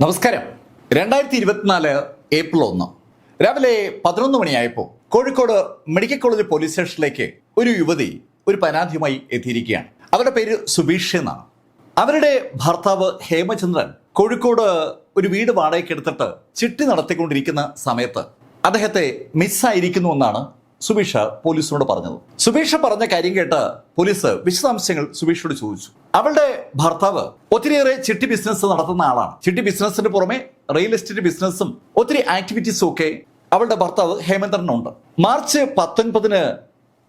നമസ്കാരം. രണ്ടായിരത്തി ഇരുപത്തിനാല് ഏപ്രിൽ ഒന്ന്. രാവിലെ പതിനൊന്ന് മണിയായപ്പോൾ കോഴിക്കോട് മെഡിക്കൽ കോളേജ് പോലീസ് സ്റ്റേഷനിലേക്ക് ഒരു യുവതി ഒരു പരാതിയുമായി എത്തിയിരിക്കുകയാണ്. അവരുടെ പേര് സുബീഷ് എന്നാണ്. അവരുടെ ഭർത്താവ് ഹേമചന്ദ്രൻ കോഴിക്കോട് ഒരു വീട് വാടകയ്ക്ക് എടുത്തിട്ട് ചിട്ടി നടത്തിക്കൊണ്ടിരിക്കുന്ന സമയത്ത് അദ്ദേഹത്തെ മിസ്സായിരിക്കുന്നു എന്നാണ് സുബീഷ പോലീസിനോട് പറഞ്ഞത്. സുബീഷ പറഞ്ഞ കാര്യം കേട്ട് പോലീസ് വിശദാംശങ്ങൾ സുബീഷോട് ചോദിച്ചു. അവളുടെ ഭർത്താവ് ഒത്തിരിയേറെ ചിട്ടി ബിസിനസ് നടത്തുന്ന ആളാണ്. ചിട്ടി ബിസിനസിന് പുറമെ റിയൽ എസ്റ്റേറ്റ് ബിസിനസ്സും ഒത്തിരി ആക്ടിവിറ്റീസും ഒക്കെ അവളുടെ ഭർത്താവ് ഹേമേന്ദ്രനുണ്ട്. മാർച്ച് പത്തൊൻപതിന്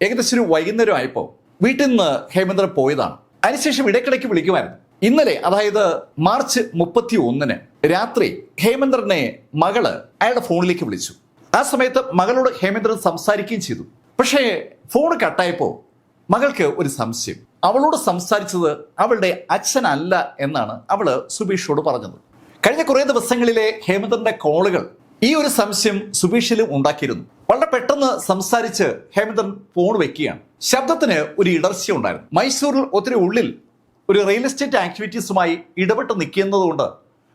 ഏകദേശം ഒരു വൈകുന്നേരം ആയപ്പോൾ വീട്ടിൽ നിന്ന് ഹേമേന്ദ്രൻ പോയതാണ്. അതിനുശേഷം ഇടയ്ക്കിടയ്ക്ക് വിളിക്കുമായിരുന്നു. ഇന്നലെ അതായത് മാർച്ച് മുപ്പത്തി ഒന്നിന് രാത്രി ഹേമേന്ദ്രനെ മകൾ അയാളുടെ ഫോണിലേക്ക് വിളിച്ചു. ആ സമയത്ത് മകളോട് ഹേമേന്ദ്രൻ സംസാരിക്കുകയും ചെയ്തു. പക്ഷേ ഫോൺ കട്ടായപ്പോൾ മകൾക്ക് ഒരു സംശയം. അവളോട് സംസാരിച്ചത് അവളുടെ അച്ഛനല്ല എന്നാണ് അവൾ സുബീഷോട് പറഞ്ഞത്. കഴിഞ്ഞ കുറേ ദിവസങ്ങളിലെ ഹേമേന്ദ്രന്റെ കോളുകൾ ഈ ഒരു സംശയം സുബീഷിലും ഉണ്ടാക്കിയിരുന്നു. വളരെ പെട്ടെന്ന് സംസാരിച്ച് ഹേമേന്ദ്രൻ ഫോൺ വെക്കുകയാണ്. ശബ്ദത്തിന് ഒരു ഇടർച്ച ഉണ്ടായിരുന്നു. മൈസൂരിൽ ഒത്തിരി ഉള്ളിൽ ഒരു റിയൽ എസ്റ്റേറ്റ് ആക്ടിവിറ്റീസുമായി ഇടപെട്ട് നിൽക്കുന്നതുകൊണ്ട്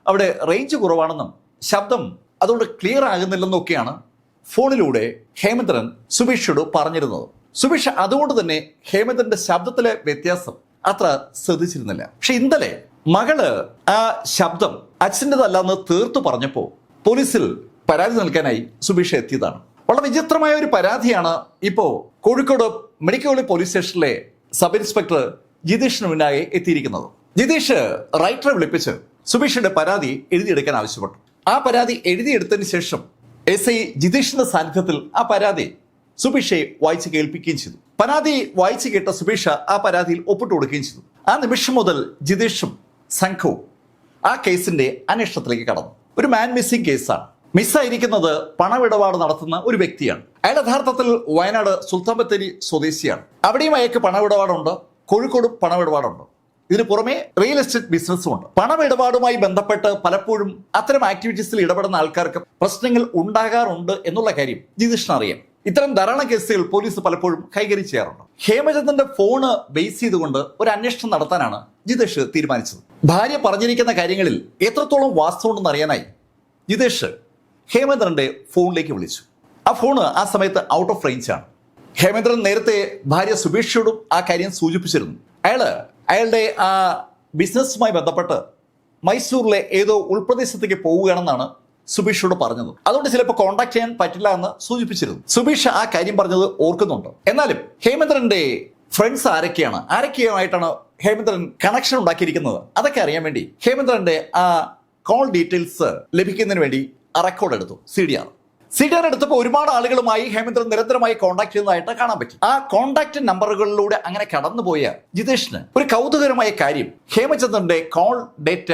അവിടെ റേഞ്ച് കുറവാണെന്നും ശബ്ദം അതുകൊണ്ട് ക്ലിയർ ആകുന്നില്ലെന്നൊക്കെയാണ് ഫോണിലൂടെ ഹേമന്ദ്രൻ സുബീഷോട് പറഞ്ഞിരുന്നത്. സുബീഷ് അതുകൊണ്ട് തന്നെ ഹേമന്ദ്രന്റെ ശബ്ദത്തിലെ വ്യത്യാസം അത്ര ശ്രദ്ധിച്ചിരുന്നില്ല. പക്ഷെ ഇന്നലെ മകൾ ആ ശബ്ദം അച്ഛന്റെതല്ലെന്ന് തീർത്തു പറഞ്ഞപ്പോൾ പോലീസിൽ പരാതി നൽകാനായി സുബീഷ് എത്തിയതാണ്. വളരെ വിചിത്രമായ ഒരു പരാതിയാണ് ഇപ്പോ കോഴിക്കോട് മെഡിക്കൽ കോളേജ് പോലീസ് സ്റ്റേഷനിലെ സബ് ഇൻസ്പെക്ടർ ജിതീഷിന് മുന്നായി എത്തിയിരിക്കുന്നത്. ജിതീഷ് റൈറ്ററെ വിളിപ്പിച്ച് സുബീഷിന്റെ പരാതി എഴുതിയെടുക്കാൻ ആവശ്യപ്പെട്ടു. ആ പരാതി എഴുതിയെടുത്തതിന് ശേഷം എസ് ഐ ജിതീഷിന്റെ സാന്നിധ്യത്തിൽ ആ പരാതി സുഭിഷയെ വായിച്ച് കേൾപ്പിക്കുകയും ചെയ്തു. പരാതി വായിച്ചു കേട്ട സുബീഷ ആ പരാതിയിൽ ഒപ്പിട്ട് കൊടുക്കുകയും ചെയ്തു. ആ നിമിഷം മുതൽ ജിതീഷും സംഘവും ആ കേസിന്റെ അന്വേഷണത്തിലേക്ക് കടന്നു. ഒരു മാൻ മിസ്സിംഗ് കേസാണ് മിസ്സായിരിക്കുന്നത് പണമിടപാട് നടത്തുന്ന ഒരു വ്യക്തിയാണ്. അയാൾ യഥാർത്ഥത്തിൽ വയനാട് സുൽത്താൻ ബത്തേരി സ്വദേശിയാണ്. അവിടെയും അയാൾക്ക് പണമിടപാടുണ്ട്. കോഴിക്കോടും പണമിടപാടുണ്ട്. ഇതിന് പുറമെ റിയൽ എസ്റ്റേറ്റ് ബിസിനസ്സും ഉണ്ട്. പണമിടപാടുമായി ബന്ധപ്പെട്ട് പലപ്പോഴും അത്തരം ആക്ടിവിറ്റീസിൽ ഇടപെടുന്ന ആൾക്കാർക്ക് പ്രശ്നങ്ങൾ ഉണ്ടാകാറുണ്ട് എന്നുള്ള കാര്യം ജിതിഷ്ണ അറിയാം. ഇത്തരം ധാരാളം കേസുകൾ പോലീസ് പലപ്പോഴും കൈകാര്യം ചെയ്യാറുണ്ട്. ഹേമചന്ദ്രന്റെ ഫോണ് ബേസ് ചെയ്തുകൊണ്ട് ഒരു അന്വേഷണം നടത്താനാണ് ജിതേഷ് തീരുമാനിച്ചത്. ഭാര്യ പറഞ്ഞിരിക്കുന്ന കാര്യങ്ങളിൽ എത്രത്തോളം വാസ്തവമുണ്ടെന്ന് അറിയാനായി ജിതേഷ് ഹേമചന്ദ്രന്റെ ഫോണിലേക്ക് വിളിച്ചു. ആ ഫോണ് ആ സമയത്ത് ഔട്ട് ഓഫ് റേഞ്ച് ആണ്. ഹേമചന്ദ്രൻ നേരത്തെ ഭാര്യ സുബീഷയോടും ആ കാര്യം സൂചിപ്പിച്ചിരുന്നു. അയാൾ അയാളുടെ ആ ബിസിനസ്സുമായി ബന്ധപ്പെട്ട് മൈസൂരിലെ ഏതോ ഉൾപ്രദേശത്തേക്ക് പോവുകയാണെന്നാണ് സുബീഷോട് പറഞ്ഞത്. അതുകൊണ്ട് ചിലപ്പോൾ കോൺടാക്ട് ചെയ്യാൻ പറ്റില്ല എന്ന് സൂചിപ്പിച്ചിരുന്നു. സുബീഷ് ആ കാര്യം പറഞ്ഞത് ഓർക്കുന്നുണ്ട്. എന്നാലും ഹേമേന്ദ്രന്റെ ഫ്രണ്ട്സ് ആരൊക്കെയാണ്? ആരൊക്കെയുമായിട്ടാണ് ഹേമേന്ദ്രൻ കണക്ഷൻ ഉണ്ടാക്കിയിരിക്കുന്നത്? അതൊക്കെ അറിയാൻ വേണ്ടി ഹേമേന്ദ്രന്റെ ആ കോൾ ഡീറ്റെയിൽസ് ലഭിക്കുന്നതിന് വേണ്ടി റെക്കോർഡ് എടുത്തു. C D R C D എടുത്തപ്പോൾ ഒരുപാട് ആളുകളുമായി ഹേമേന്ദ്രൻ നിരന്തരമായി കോൺടാക്ട് ചെയ്യുന്നതായിട്ട് കാണാൻ പറ്റി. ആ കോൺടാക്ട് നമ്പറുകളിലൂടെ അങ്ങനെ കടന്നുപോയ ജിതേഷിന് ഒരു കൗതുകരമായ കാര്യം. ഹേമചന്ദ്രന്റെ കോൾ ഡേറ്റ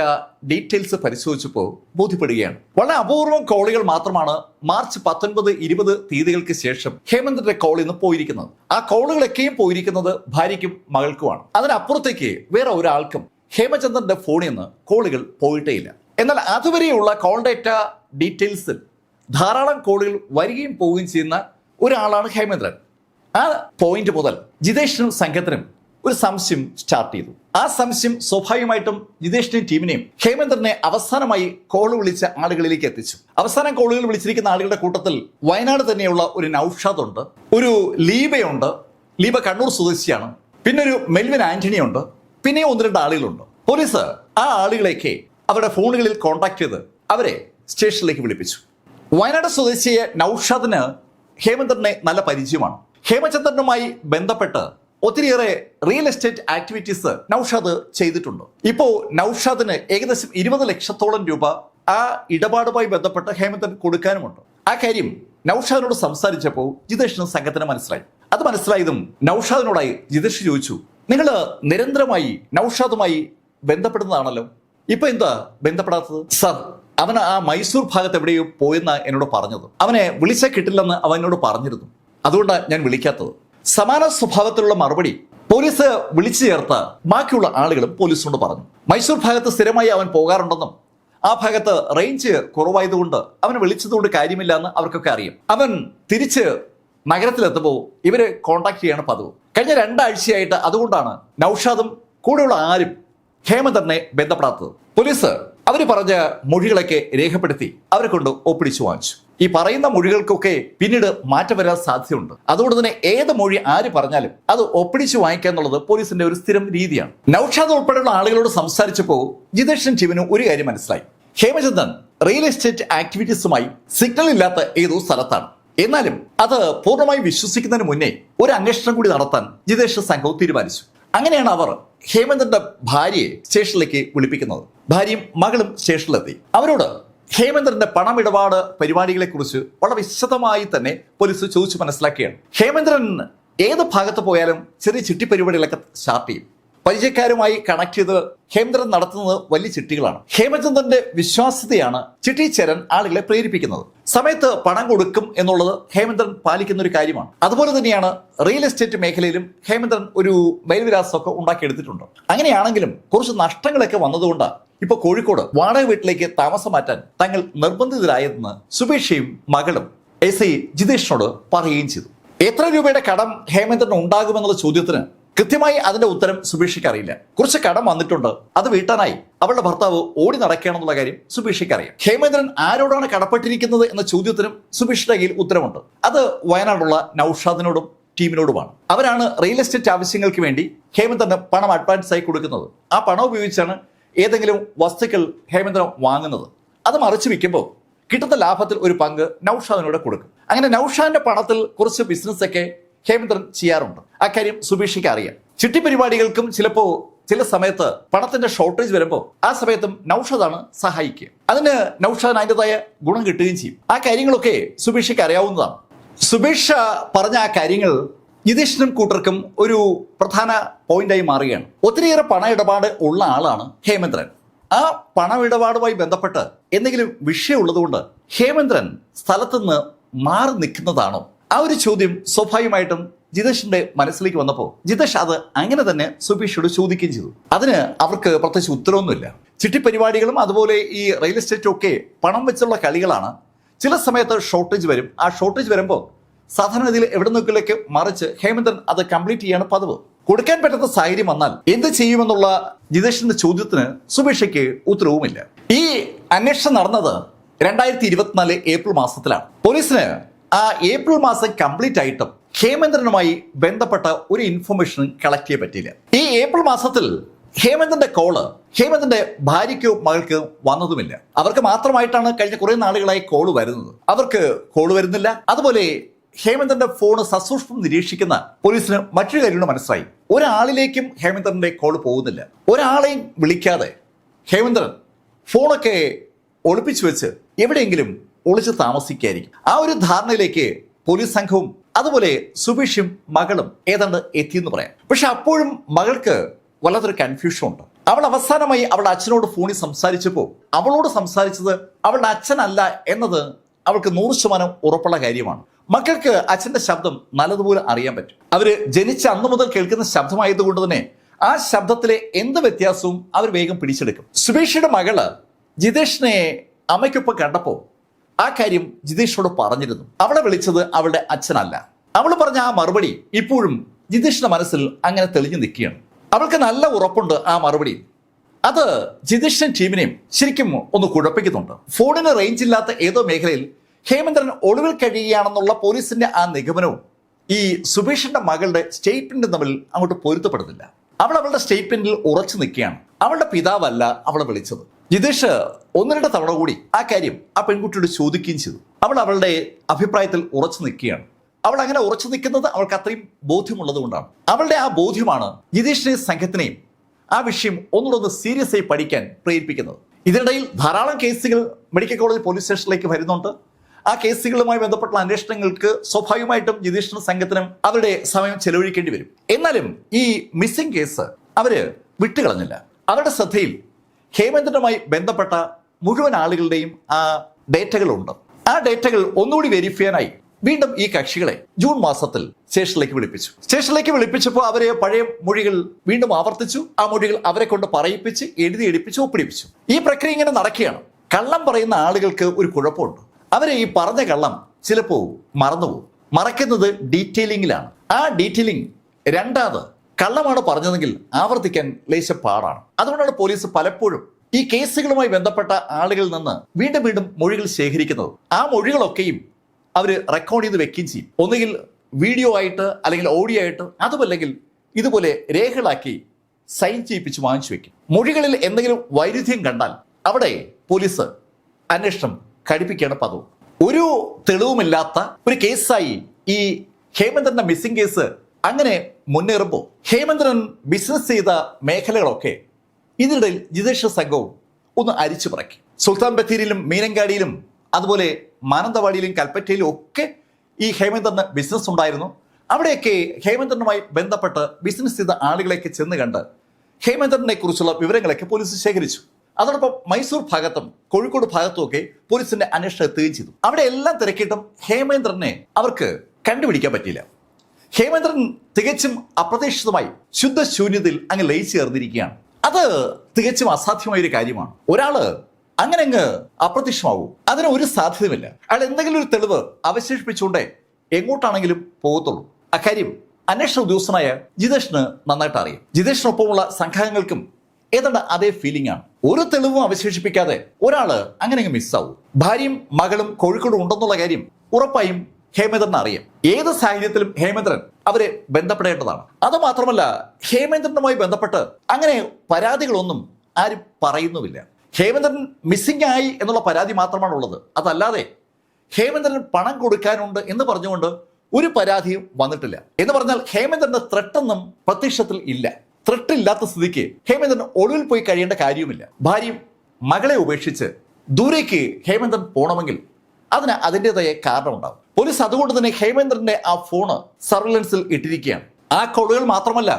ഡീറ്റെയിൽസ് പരിശോധിച്ചപ്പോൾ ബോധ്യപ്പെടുകയാണ്. വളരെ അപൂർവം കോളുകൾ മാത്രമാണ് മാർച്ച് പത്തൊൻപത് ഇരുപത് തീയതികൾക്ക് ശേഷം ഹേമന്ദ്രന്റെ കോൾ ഇന്ന് പോയിരിക്കുന്നത്. ആ കോളുകളൊക്കെയും പോയിരിക്കുന്നത് ഭാര്യയ്ക്കും മകൾക്കുമാണ്. അതിനപ്പുറത്തേക്ക് വേറെ ഒരാൾക്കും ഹേമചന്ദ്രന്റെ ഫോണിൽ നിന്ന് കോളുകൾ പോയിട്ടേയില്ല. എന്നാൽ അതുവരെയുള്ള കോൾ ഡേറ്റ ഡീറ്റെയിൽസിൽ ധാരാളം കോളുകൾ വരികയും പോവുകയും ചെയ്യുന്ന ഒരാളാണ് ഹേമേന്ദ്രൻ. ആ പോയിന്റ് മുതൽ ജിതേഷിനും സംഘത്തിനും ഒരു സംശയം സ്റ്റാർട്ട് ചെയ്തു. ആ സംശയം സ്വാഭാവികമായിട്ടും ജിതേഷിനെയും ടീമിനെയും ഹേമേന്ദ്രനെ അവസാനമായി കോൾ വിളിച്ച ആളുകളിലേക്ക് എത്തിച്ചു. അവസാനം കോളുകൾ വിളിച്ചിരിക്കുന്ന ആളുകളുടെ കൂട്ടത്തിൽ വയനാട് തന്നെയുള്ള ഒരു നൌഷാദ് ഉണ്ട് ഒരു ലീബയുണ്ട്. ലീബ കണ്ണൂർ സ്വദേശിയാണ്. പിന്നെ ഒരു മെൽവിൻ ആന്റണി ഉണ്ട് പിന്നെ ഒന്ന് രണ്ട് ആളുകളുണ്ട്. പോലീസ് ആ ആളുകളെയൊക്കെ അവരുടെ ഫോണുകളിൽ കോൺടാക്ട് ചെയ്ത് അവരെ സ്റ്റേഷനിലേക്ക് വിളിപ്പിച്ചു. വയനാട് സ്വദേശിയെ നൌഷാദിന് ഹേമചന്ദ്രനെ നല്ല പരിചയമാണ്. ഹേമചന്ദ്രനുമായി ബന്ധപ്പെട്ട് ഒത്തിരിയേറെ റിയൽ എസ്റ്റേറ്റ് ആക്ടിവിറ്റീസ് നൌഷാദ് ചെയ്തിട്ടുണ്ട്. ഇപ്പോ നൌഷാദിന് ഏകദേശം ഇരുപത് ലക്ഷത്തോളം രൂപ ആ ഇടപാടുമായി ബന്ധപ്പെട്ട് ഹേമചന്ദ്രൻ കൊടുക്കാനുമുണ്ട്. ആ കാര്യം നൌഷാദിനോട് സംസാരിച്ചപ്പോൾ ജിതേഷിന് സംഘത്തിന് മനസ്സിലായി. അത് മനസ്സിലായതും നൌഷാദിനോടായി ജിതേഷ് ചോദിച്ചു നിങ്ങൾ നിരന്തരമായി നൌഷാദുമായി ബന്ധപ്പെടുന്നതാണല്ലോ. ഇപ്പൊ എന്താ ബന്ധപ്പെടാത്തത്? സർ അവൻ ആ മൈസൂർ ഭാഗത്ത് എവിടെയോ പോയെന്ന് എന്നോട് പറഞ്ഞത്. അവനെ വിളിച്ചാൽ കിട്ടില്ലെന്ന് അവൻ എന്നോട് പറഞ്ഞിരുന്നു. അതുകൊണ്ടാണ് ഞാൻ വിളിക്കാത്തത്. സമാന സ്വഭാവത്തിലുള്ള മറുപടി പോലീസ് വിളിച്ചു ചേർത്ത ബാക്കിയുള്ള ആളുകളും പോലീസിനോട് പറഞ്ഞു. മൈസൂർ ഭാഗത്ത് സ്ഥിരമായി അവൻ പോകാറുണ്ടെന്നും ആ ഭാഗത്ത് റേഞ്ച് കുറവായതുകൊണ്ട് അവൻ വിളിച്ചതുകൊണ്ട് കാര്യമില്ല എന്ന് അവർക്കൊക്കെ അറിയാം. അവൻ തിരിച്ച് നഗരത്തിലെത്തുമ്പോൾ ഇവരെ കോണ്ടാക്ട് ചെയ്യാണ് പതിവ്. കഴിഞ്ഞ രണ്ടാഴ്ചയായിട്ട് അതുകൊണ്ടാണ് നൌഷാദും കൂടെയുള്ള ആരും ഹേമന്തറിനെ ബന്ധപ്പെടാത്തത്. പോലീസ് അവർ പറഞ്ഞ മൊഴികളൊക്കെ രേഖപ്പെടുത്തി അവരെ കൊണ്ട് ഒപ്പിടിച്ചു വാങ്ങിച്ചു. ഈ പറയുന്ന മൊഴികൾക്കൊക്കെ പിന്നീട് മാറ്റം വരാൻ സാധ്യതയുണ്ട്. അതുകൊണ്ട് തന്നെ ഏത് മൊഴി ആര് പറഞ്ഞാലും അത് ഒപ്പിടിച്ച് വാങ്ങിക്കുക എന്നുള്ളത് പോലീസിന്റെ ഒരു സ്ഥിരം രീതിയാണ്. നൌഷാദ് ഉൾപ്പെടെയുള്ള ആളുകളോട് സംസാരിച്ചപ്പോൾ ജിതേഷൻ ശിവന് ഒരു കാര്യം മനസ്സിലായി. ഹേമചന്ദ്രൻ റിയൽ എസ്റ്റേറ്റ് ആക്ടിവിറ്റീസുമായി സിഗ്നൽ ഇല്ലാത്ത ഏതോ സ്ഥലത്താണ്. എന്നാലും അത് പൂർണമായി വിശ്വസിക്കുന്നതിന് മുന്നേ ഒരു അന്വേഷണം കൂടി നടത്താൻ ജിതേഷ് സംഘവും തീരുമാനിച്ചു. അങ്ങനെയാണ് അവർ ഹേമന്ദന്റെ ഭാര്യയെ സ്റ്റേഷനിലേക്ക് വിളിപ്പിക്കുന്നത്. ഭാര്യയും മകളും സ്റ്റേഷനിലെത്തി. അവരോട് ഹേമന്ദ്രന്റെ പണമിടപാട് പരിപാടികളെ കുറിച്ച് വളരെ വിശദമായി തന്നെ പോലീസ് ചോദിച്ചു മനസ്സിലാക്കിയാണ് ഹേമന്ദ്രൻ ഏത് ഭാഗത്ത് പോയാലും ചെറിയ ചിട്ടി പരിപാടികളൊക്കെ സ്റ്റാർട്ട് ചെയ്യും. പരിചയക്കാരുമായി കണക്ട് ചെയ്ത് ഹേമചന്ദ്രൻ നടത്തുന്നത് വലിയ ചിട്ടികളാണ്. ഹേമചന്ദ്രന്റെ വിശ്വാസ്യതയാണ് ചിട്ടി ചരൻ ആളുകളെ പ്രേരിപ്പിക്കുന്നത്. സമയത്ത് പണം കൊടുക്കും എന്നുള്ളത് ഹേമചന്ദ്രൻ പാലിക്കുന്ന ഒരു കാര്യമാണ്. അതുപോലെ തന്നെയാണ് റിയൽ എസ്റ്റേറ്റ് മേഖലയിലും ഹേമചന്ദ്രൻ ഒരു മേൽവിലാസമൊക്കെ ഉണ്ടാക്കിയെടുത്തിട്ടുണ്ട്. അങ്ങനെയാണെങ്കിലും കുറച്ച് നഷ്ടങ്ങളൊക്കെ വന്നതുകൊണ്ട് ഇപ്പൊ കോഴിക്കോട് വാടക വീട്ടിലേക്ക് താമസം മാറ്റാൻ തങ്ങൾ നിർബന്ധിതരായതെന്ന് സുബേഷയും മകളും എസ് ഐ ജിതേഷിനോട് പറയുകയും ചെയ്തു. എത്ര രൂപയുടെ കടം ഹേമചന്ദ്രൻ ഉണ്ടാകുമെന്നുള്ള ചോദ്യത്തിന് കൃത്യമായി അതിന്റെ ഉത്തരം സുബീഷയ്ക്ക് അറിയില്ല. കുറച്ച് കടം വന്നിട്ടുണ്ട്. അത് വീട്ടാനായി. അവളുടെ ഭർത്താവ് ഓടി നടക്കുകയാണെന്നുള്ള കാര്യം സുബീഷയ്ക്ക് അറിയാം. ഹേമേന്ദ്രൻ ആരോടാണ് കടപ്പെട്ടിരിക്കുന്നത് എന്ന ചോദ്യത്തിനും സുബീഷിന്റെ കയ്യിൽ ഉത്തരമുണ്ട്. അത് വയനാടുള്ള നൌഷാദിനോടും ടീമിനോടുമാണ്. അവരാണ് റിയൽ എസ്റ്റേറ്റ് ആവശ്യങ്ങൾക്ക് വേണ്ടി ഹേമേന്ദ്രന് പണം അഡ്വാൻസ് ആയി കൊടുക്കുന്നത്. ആ പണം ഉപയോഗിച്ചാണ് ഏതെങ്കിലും വസ്തുക്കൾ ഹേമേന്ദ്രൻ വാങ്ങുന്നത്. അത് മറിച്ച് വിൽക്കുമ്പോൾ കിട്ടുന്ന ലാഭത്തിൽ ഒരു പങ്ക് നൌഷാദിനോട് കൊടുക്കും. അങ്ങനെ നൌഷാദിന്റെ പണത്തിൽ കുറച്ച് ബിസിനസ് ഒക്കെ ഹേമേന്ദ്രൻ ചെയ്യാറുണ്ട്. അക്കാര്യം സുബീഷിക്ക് അറിയാം. ചിട്ടി പരിപാടികൾക്കും ചിലപ്പോ ചില സമയത്ത് പണത്തിന്റെ ഷോർട്ടേജ് വരുമ്പോൾ ആ സമയത്തും നൌഷാദാണ് സഹായിക്കുക. അതിന് നൌഷാദിന് അതിന്റെതായ ഗുണം കിട്ടുകയും ചെയ്യും. ആ കാര്യങ്ങളൊക്കെ സുബീഷയ്ക്ക് അറിയാവുന്നതാണ്. സുഭീഷ പറഞ്ഞ ആ കാര്യങ്ങൾ നിതീഷിനും കൂട്ടർക്കും ഒരു പ്രധാന പോയിന്റായി മാറുകയാണ്. ഒത്തിരിയേറെ പണ ഇടപാട് ഉള്ള ആളാണ് ഹേമന്ദ്രൻ. ആ പണമിടപാടുമായി ബന്ധപ്പെട്ട് എന്തെങ്കിലും വിഷയമുള്ളതുകൊണ്ട് ഹേമേന്ദ്രൻ സ്ഥലത്തുനിന്ന് മാറി നിൽക്കുന്നതാണോ ആ ഒരു ചോദ്യം സ്വാഭാവികമായിട്ടും ജിതേഷിന്റെ മനസ്സിലേക്ക് വന്നപ്പോൾ ജിതേഷ് അത് അങ്ങനെ തന്നെ സുബീഷോട് ചോദിക്കുകയും ചെയ്തു. അതിന് അവർക്ക് പ്രത്യേകിച്ച് ഉത്തരവൊന്നുമില്ല. ചിട്ടിപ്പരിപാടികളും അതുപോലെ ഈ റിയൽ എസ്റ്റേറ്റും ഒക്കെ പണം വെച്ചുള്ള കളികളാണ്. ചില സമയത്ത് ഷോർട്ടേജ് വരും. ആ ഷോർട്ടേജ് വരുമ്പോൾ സാധാരണഗതിയിൽ എവിടെ നിന്നൊക്കെ മറിച്ച് ഹേമന്തൻ അത് കംപ്ലീറ്റ് ചെയ്യാണ് പതിവ്. കൊടുക്കാൻ പറ്റാത്ത സാഹചര്യം വന്നാൽ എന്ത് ചെയ്യുമെന്നുള്ള ജിതേഷിന്റെ ചോദ്യത്തിന് സുബീഷയ്ക്ക് ഉത്തരവുമില്ല. ഈ അന്വേഷണം നടന്നത് രണ്ടായിരത്തി ഇരുപത്തിനാല് ഏപ്രിൽ മാസത്തിലാണ്. പോലീസിന് ആ ഏപ്രിൽ മാസം കംപ്ലീറ്റ് ആയിട്ടും ഹേമേന്ദ്രനുമായി ബന്ധപ്പെട്ട ഒരു ഇൻഫർമേഷൻ കളക്ട് ചെയ്യാൻ പറ്റിയില്ല. ഈ ഏപ്രിൽ മാസത്തിൽ ഹേമന്തിന്റെ കോൾ ഹേമന്തിന്റെ ഭാര്യയ്ക്കോ മകൾക്ക് വന്നതുമില്ല. അവർക്ക് മാത്രമായിട്ടാണ് കഴിഞ്ഞ കുറെ നാളുകളായി കോൾ വരുന്നത്. അവർക്ക് കോൾ വരുന്നില്ല. അതുപോലെ ഹേമന്ദ്രന്റെ ഫോൺ സസൂക്ഷ്മം നിരീക്ഷിക്കുന്ന പോലീസിന് മറ്റൊരു കാര്യങ്ങൾ മനസ്സിലായി. ഒരാളിലേക്കും ഹേമന്ദ്രന്റെ കോൾ പോകുന്നില്ല. ഒരാളെയും വിളിക്കാതെ ഹേമന്തൻ ഫോണൊക്കെ ഒളിപ്പിച്ചു വെച്ച് എവിടെയെങ്കിലും ഒളിച്ച് താമസിക്കുകയായിരിക്കും ആ ഒരു ധാരണയിലേക്ക് പോലീസ് സംഘവും അതുപോലെ സുബീഷും മകളും ഏതാണ്ട് എത്തിയെന്ന് പറയാം. പക്ഷെ അപ്പോഴും മകൾക്ക് വല്ലാത്തൊരു കൺഫ്യൂഷൻ ഉണ്ട്. അവൾ അവസാനമായി അവളുടെ അച്ഛനോട് ഫോണിൽ സംസാരിച്ചപ്പോൾ അവളോട് സംസാരിച്ചത് അവളുടെ അച്ഛനല്ല എന്നത് അവൾക്ക് നൂറ് ശതമാനം ഉറപ്പുള്ള കാര്യമാണ്. മക്കൾക്ക് അച്ഛന്റെ ശബ്ദം നല്ലതുപോലെ അറിയാൻ പറ്റും. അവർ ജനിച്ച അന്ന് മുതൽ കേൾക്കുന്ന ശബ്ദമായതുകൊണ്ട് തന്നെ ആ ശബ്ദത്തിലെ എന്ത് വ്യത്യാസവും അവർ വേഗം പിടിച്ചെടുക്കും. സുബേഷയുടെ മകൾ ജിതേഷിനെ അമ്മയ്ക്കൊപ്പം കണ്ടപ്പോൾ ആ കാര്യം ജിതേഷിനോട് പറഞ്ഞിരുന്നു. അവളെ വിളിച്ചത് അവളുടെ അച്ഛനല്ല. അവൾ പറഞ്ഞ ആ മറുപടി ഇപ്പോഴും ജിതേഷിന്റെ മനസ്സിൽ അങ്ങനെ തെളിഞ്ഞു നിൽക്കുകയാണ്. അവൾക്ക് നല്ല ഉറപ്പുണ്ട് ആ മറുപടി. അത് ജിതേഷിന്റെ ടീമിനെയും ശരിക്കും ഒന്ന് കുഴപ്പിക്കുന്നുണ്ട്. ഫോണിന് റേഞ്ച് ഇല്ലാത്ത ഏതോ മേഖലയിൽ ഹേമേന്ദ്രൻ ഒളിവിൽ കഴിയുകയാണെന്നുള്ള പോലീസിന്റെ ആ നിഗമനവും ഈ സുബീഷിന്റെ മകളുടെ സ്റ്റേറ്റ്മെന്റ് തമ്മിൽ അങ്ങോട്ട് പൊരുത്തപ്പെടുന്നില്ല. അവൾ അവളുടെ സ്റ്റേറ്റ്മെന്റിൽ ഉറച്ചു നിൽക്കുകയാണ്. അവളുടെ പിതാവല്ല അവളെ വിളിച്ചത്. ജിതേഷ് ഒന്ന് രണ്ട് തവണ കൂടി ആ കാര്യം ആ പെൺകുട്ടിയോട് ചോദിക്കുകയും ചെയ്തു. അവൾ അവളുടെ അഭിപ്രായത്തിൽ ഉറച്ചു നിൽക്കുകയാണ്. അവൾ അങ്ങനെ ഉറച്ചു നിൽക്കുന്നത് അവൾക്ക് അത്രയും ബോധ്യമുള്ളത് കൊണ്ടാണ്. അവളുടെ ആ ബോധ്യമാണ് ജിതേഷിനെയും സംഘത്തിനെയും ആ വിഷയം ഒന്നുകൂടെ സീരിയസ് ആയി പഠിക്കാൻ പ്രേരിപ്പിക്കുന്നത്. ഇതിനിടയിൽ ധാരാളം കേസുകൾ മെഡിക്കൽ കോളേജ് പോലീസ് സ്റ്റേഷനിലേക്ക് വരുന്നുണ്ട്. ആ കേസുകളുമായി ബന്ധപ്പെട്ട അന്വേഷണങ്ങൾക്ക് സ്വാഭാവികമായിട്ടും ജുഡീഷ്യൽ സംഘത്തിനും അവരുടെ സമയം ചെലവഴിക്കേണ്ടി വരും. എന്നാലും ഈ മിസ്സിംഗ് കേസ് അവർ വിട്ടുകളഞ്ഞില്ല. അവരുടെ ശ്രദ്ധയിൽ ഹേമന്തിനുമായി ബന്ധപ്പെട്ട മുഴുവൻ ആളുകളുടെയും ആ ഡേറ്റകളുണ്ട്. ആ ഡേറ്റകൾ ഒന്നുകൂടി വെരിഫൈ ചെയ്യാനായി വീണ്ടും ഈ കക്ഷികളെ ജൂൺ മാസത്തിൽ സ്റ്റേഷനിലേക്ക് വിളിപ്പിച്ചു. സ്റ്റേഷനിലേക്ക് വിളിപ്പിച്ചപ്പോൾ അവരെ പഴയ മൊഴികൾ വീണ്ടും ആവർത്തിച്ചു. ആ മൊഴികൾ അവരെ കൊണ്ട് പറയിപ്പിച്ച് എഴുതി എടുപ്പിച്ച് ഒപ്പിടിപ്പിച്ചു. ഈ പ്രക്രിയ ഇങ്ങനെ നടക്കുകയാണ്. കള്ളം പറയുന്ന ആളുകൾക്ക് ഒരു കുഴപ്പമുണ്ട്. അവരെ ഈ പറഞ്ഞ കള്ളം ചിലപ്പോൾ മറന്നുപോകും. മറക്കുന്നത് ഡീറ്റെയിലിംഗിലാണ് ആ ഡീറ്റെയിലിംഗ് രണ്ടാമത് കള്ളമാണ് പറഞ്ഞതെങ്കിൽ ആവർത്തിക്കാൻ ലേശ പാടാണ്. അതുകൊണ്ടാണ് പോലീസ് പലപ്പോഴും ഈ കേസുകളുമായി ബന്ധപ്പെട്ട ആളുകളിൽ നിന്ന് വീണ്ടും വീണ്ടും മൊഴികൾ ശേഖരിക്കുന്നത്. ആ മൊഴികളൊക്കെയും അവർ റെക്കോർഡ് ചെയ്ത് വെക്കുകയും ചെയ്യും. ഒന്നുകിൽ വീഡിയോ ആയിട്ട് അല്ലെങ്കിൽ ഓഡിയോ ആയിട്ട് അതുമല്ലെങ്കിൽ ഇതുപോലെ രേഖകളാക്കി സൈൻ ചെയ്യിപ്പിച്ച് വാങ്ങിച്ചു വെക്കും. മൊഴികളിൽ എന്തെങ്കിലും വൈരുദ്ധ്യം കണ്ടാൽ അവിടെ പോലീസ് അന്വേഷണം കടുപ്പിക്കുകയാണ് പതിവ്. ഒരു തെളിവുമില്ലാത്ത ഒരു കേസായി ഈ ഹേമന്ദ്രന്റെ മിസ്സിംഗ് കേസ് അങ്ങനെ മുന്നേറുമ്പോൾ ഹേമന്ദ്രൻ ബിസിനസ് ചെയ്ത മേഖലകളൊക്കെ ഇതിനിടയിൽ ജിതേഷ് സംഘവും ഒന്ന് അരിച്ചു പറക്കി. സുൽത്താൻ ബത്തേരിയിലും മീനങ്കാടിയിലും അതുപോലെ മാനന്തവാടിയിലും കൽപ്പറ്റയിലും ഒക്കെ ഈ ഹേമന്ദ്രന് ബിസിനസ് ഉണ്ടായിരുന്നു. അവിടെയൊക്കെ ഹേമന്ദ്രനുമായി ബന്ധപ്പെട്ട് ബിസിനസ് ചെയ്ത ആളുകളെയൊക്കെ ചെന്ന് കണ്ട് ഹേമന്ദ്രനെ കുറിച്ചുള്ള വിവരങ്ങളൊക്കെ പോലീസ് ശേഖരിച്ചു. അതോടൊപ്പം മൈസൂർ ഭാഗത്തും കോഴിക്കോട് ഭാഗത്തും ഒക്കെ പോലീസിന്റെ അന്വേഷണം എത്തുകയും ചെയ്തു. അവിടെ എല്ലാം തിരക്കിയിട്ടും ഹേമേന്ദ്രനെ അവർക്ക് കണ്ടുപിടിക്കാൻ പറ്റിയില്ല. ഹേമേന്ദ്രൻ തികച്ചും അപ്രതീക്ഷിതമായി ശുദ്ധശൂന്യതയിൽ അങ്ങ് ലയിച്ചു ചേർന്നിരിക്കുകയാണ്. അത് തികച്ചും അസാധ്യമായ ഒരു കാര്യമാണ്. ഒരാൾ അങ്ങനെ അങ്ങ് അപ്രത്യക്ഷമാവും അതിന് ഒരു സാധ്യതയുമില്ല. അയാൾ എന്തെങ്കിലും ഒരു തെളിവ് അവശേഷിപ്പിച്ചുകൊണ്ടേ എങ്ങോട്ടാണെങ്കിലും പോകത്തുള്ളൂ. അക്കാര്യം അന്വേഷണ ഉദ്യോഗസ്ഥനായ ജിതേഷിന് നന്നായിട്ട് അറിയാം. ജിതേഷിനൊപ്പമുള്ള സംഘാംഗങ്ങൾക്കും ഏതാണ്ട് അതേ ഫീലിംഗ് ആണ്. ഒരു തെളിവും അവശേഷിപ്പിക്കാതെ ഒരാൾ അങ്ങനെ മിസ്സാവും ഭാര്യയും മകളും കോഴിക്കോട് ഉണ്ടെന്നുള്ള കാര്യം ഉറപ്പായും ഹേമേന്ദ്രൻ അറിയാം. ഏത് സാഹചര്യത്തിലും ഹേമേന്ദ്രൻ അവരെ ബന്ധപ്പെടേണ്ടതാണ്. അത് മാത്രമല്ല ഹേമേന്ദ്രനുമായി ബന്ധപ്പെട്ട് അങ്ങനെ പരാതികളൊന്നും ആരും പറയുന്നുമില്ല. ഹേമേന്ദ്രൻ മിസ്സിംഗ് ആയി എന്നുള്ള പരാതി മാത്രമാണ് ഉള്ളത്. അതല്ലാതെ ഹേമേന്ദ്രൻ പണം കൊടുക്കാനുണ്ട് എന്ന് പറഞ്ഞുകൊണ്ട് ഒരു പരാതിയും വന്നിട്ടില്ല. എന്ന് പറഞ്ഞാൽ ഹേമേന്ദ്രന്റെ ത്രട്ടൊന്നും പ്രത്യക്ഷത്തിൽ ഇല്ല. ത്രട്ട് ഇല്ലാത്ത സ്ഥിതിക്ക് ഹേമന്ദൻ ഒളിവിൽ പോയി കഴിയേണ്ട കാര്യവുമില്ല. ഭാര്യയും മകളെ ഉപേക്ഷിച്ച് ദൂരേക്ക് ഹേമന്ദൻ പോകണമെങ്കിൽ അതിന് അതിന്റെതായ കാരണമുണ്ടാവും. പോലീസ് അതുകൊണ്ട് തന്നെ ഹേമേന്ദ്രന്റെ ആ ഫോണ് സർവലൻസിൽ ഇട്ടിരിക്കുകയാണ്. ആ കോളുകൾ മാത്രമല്ല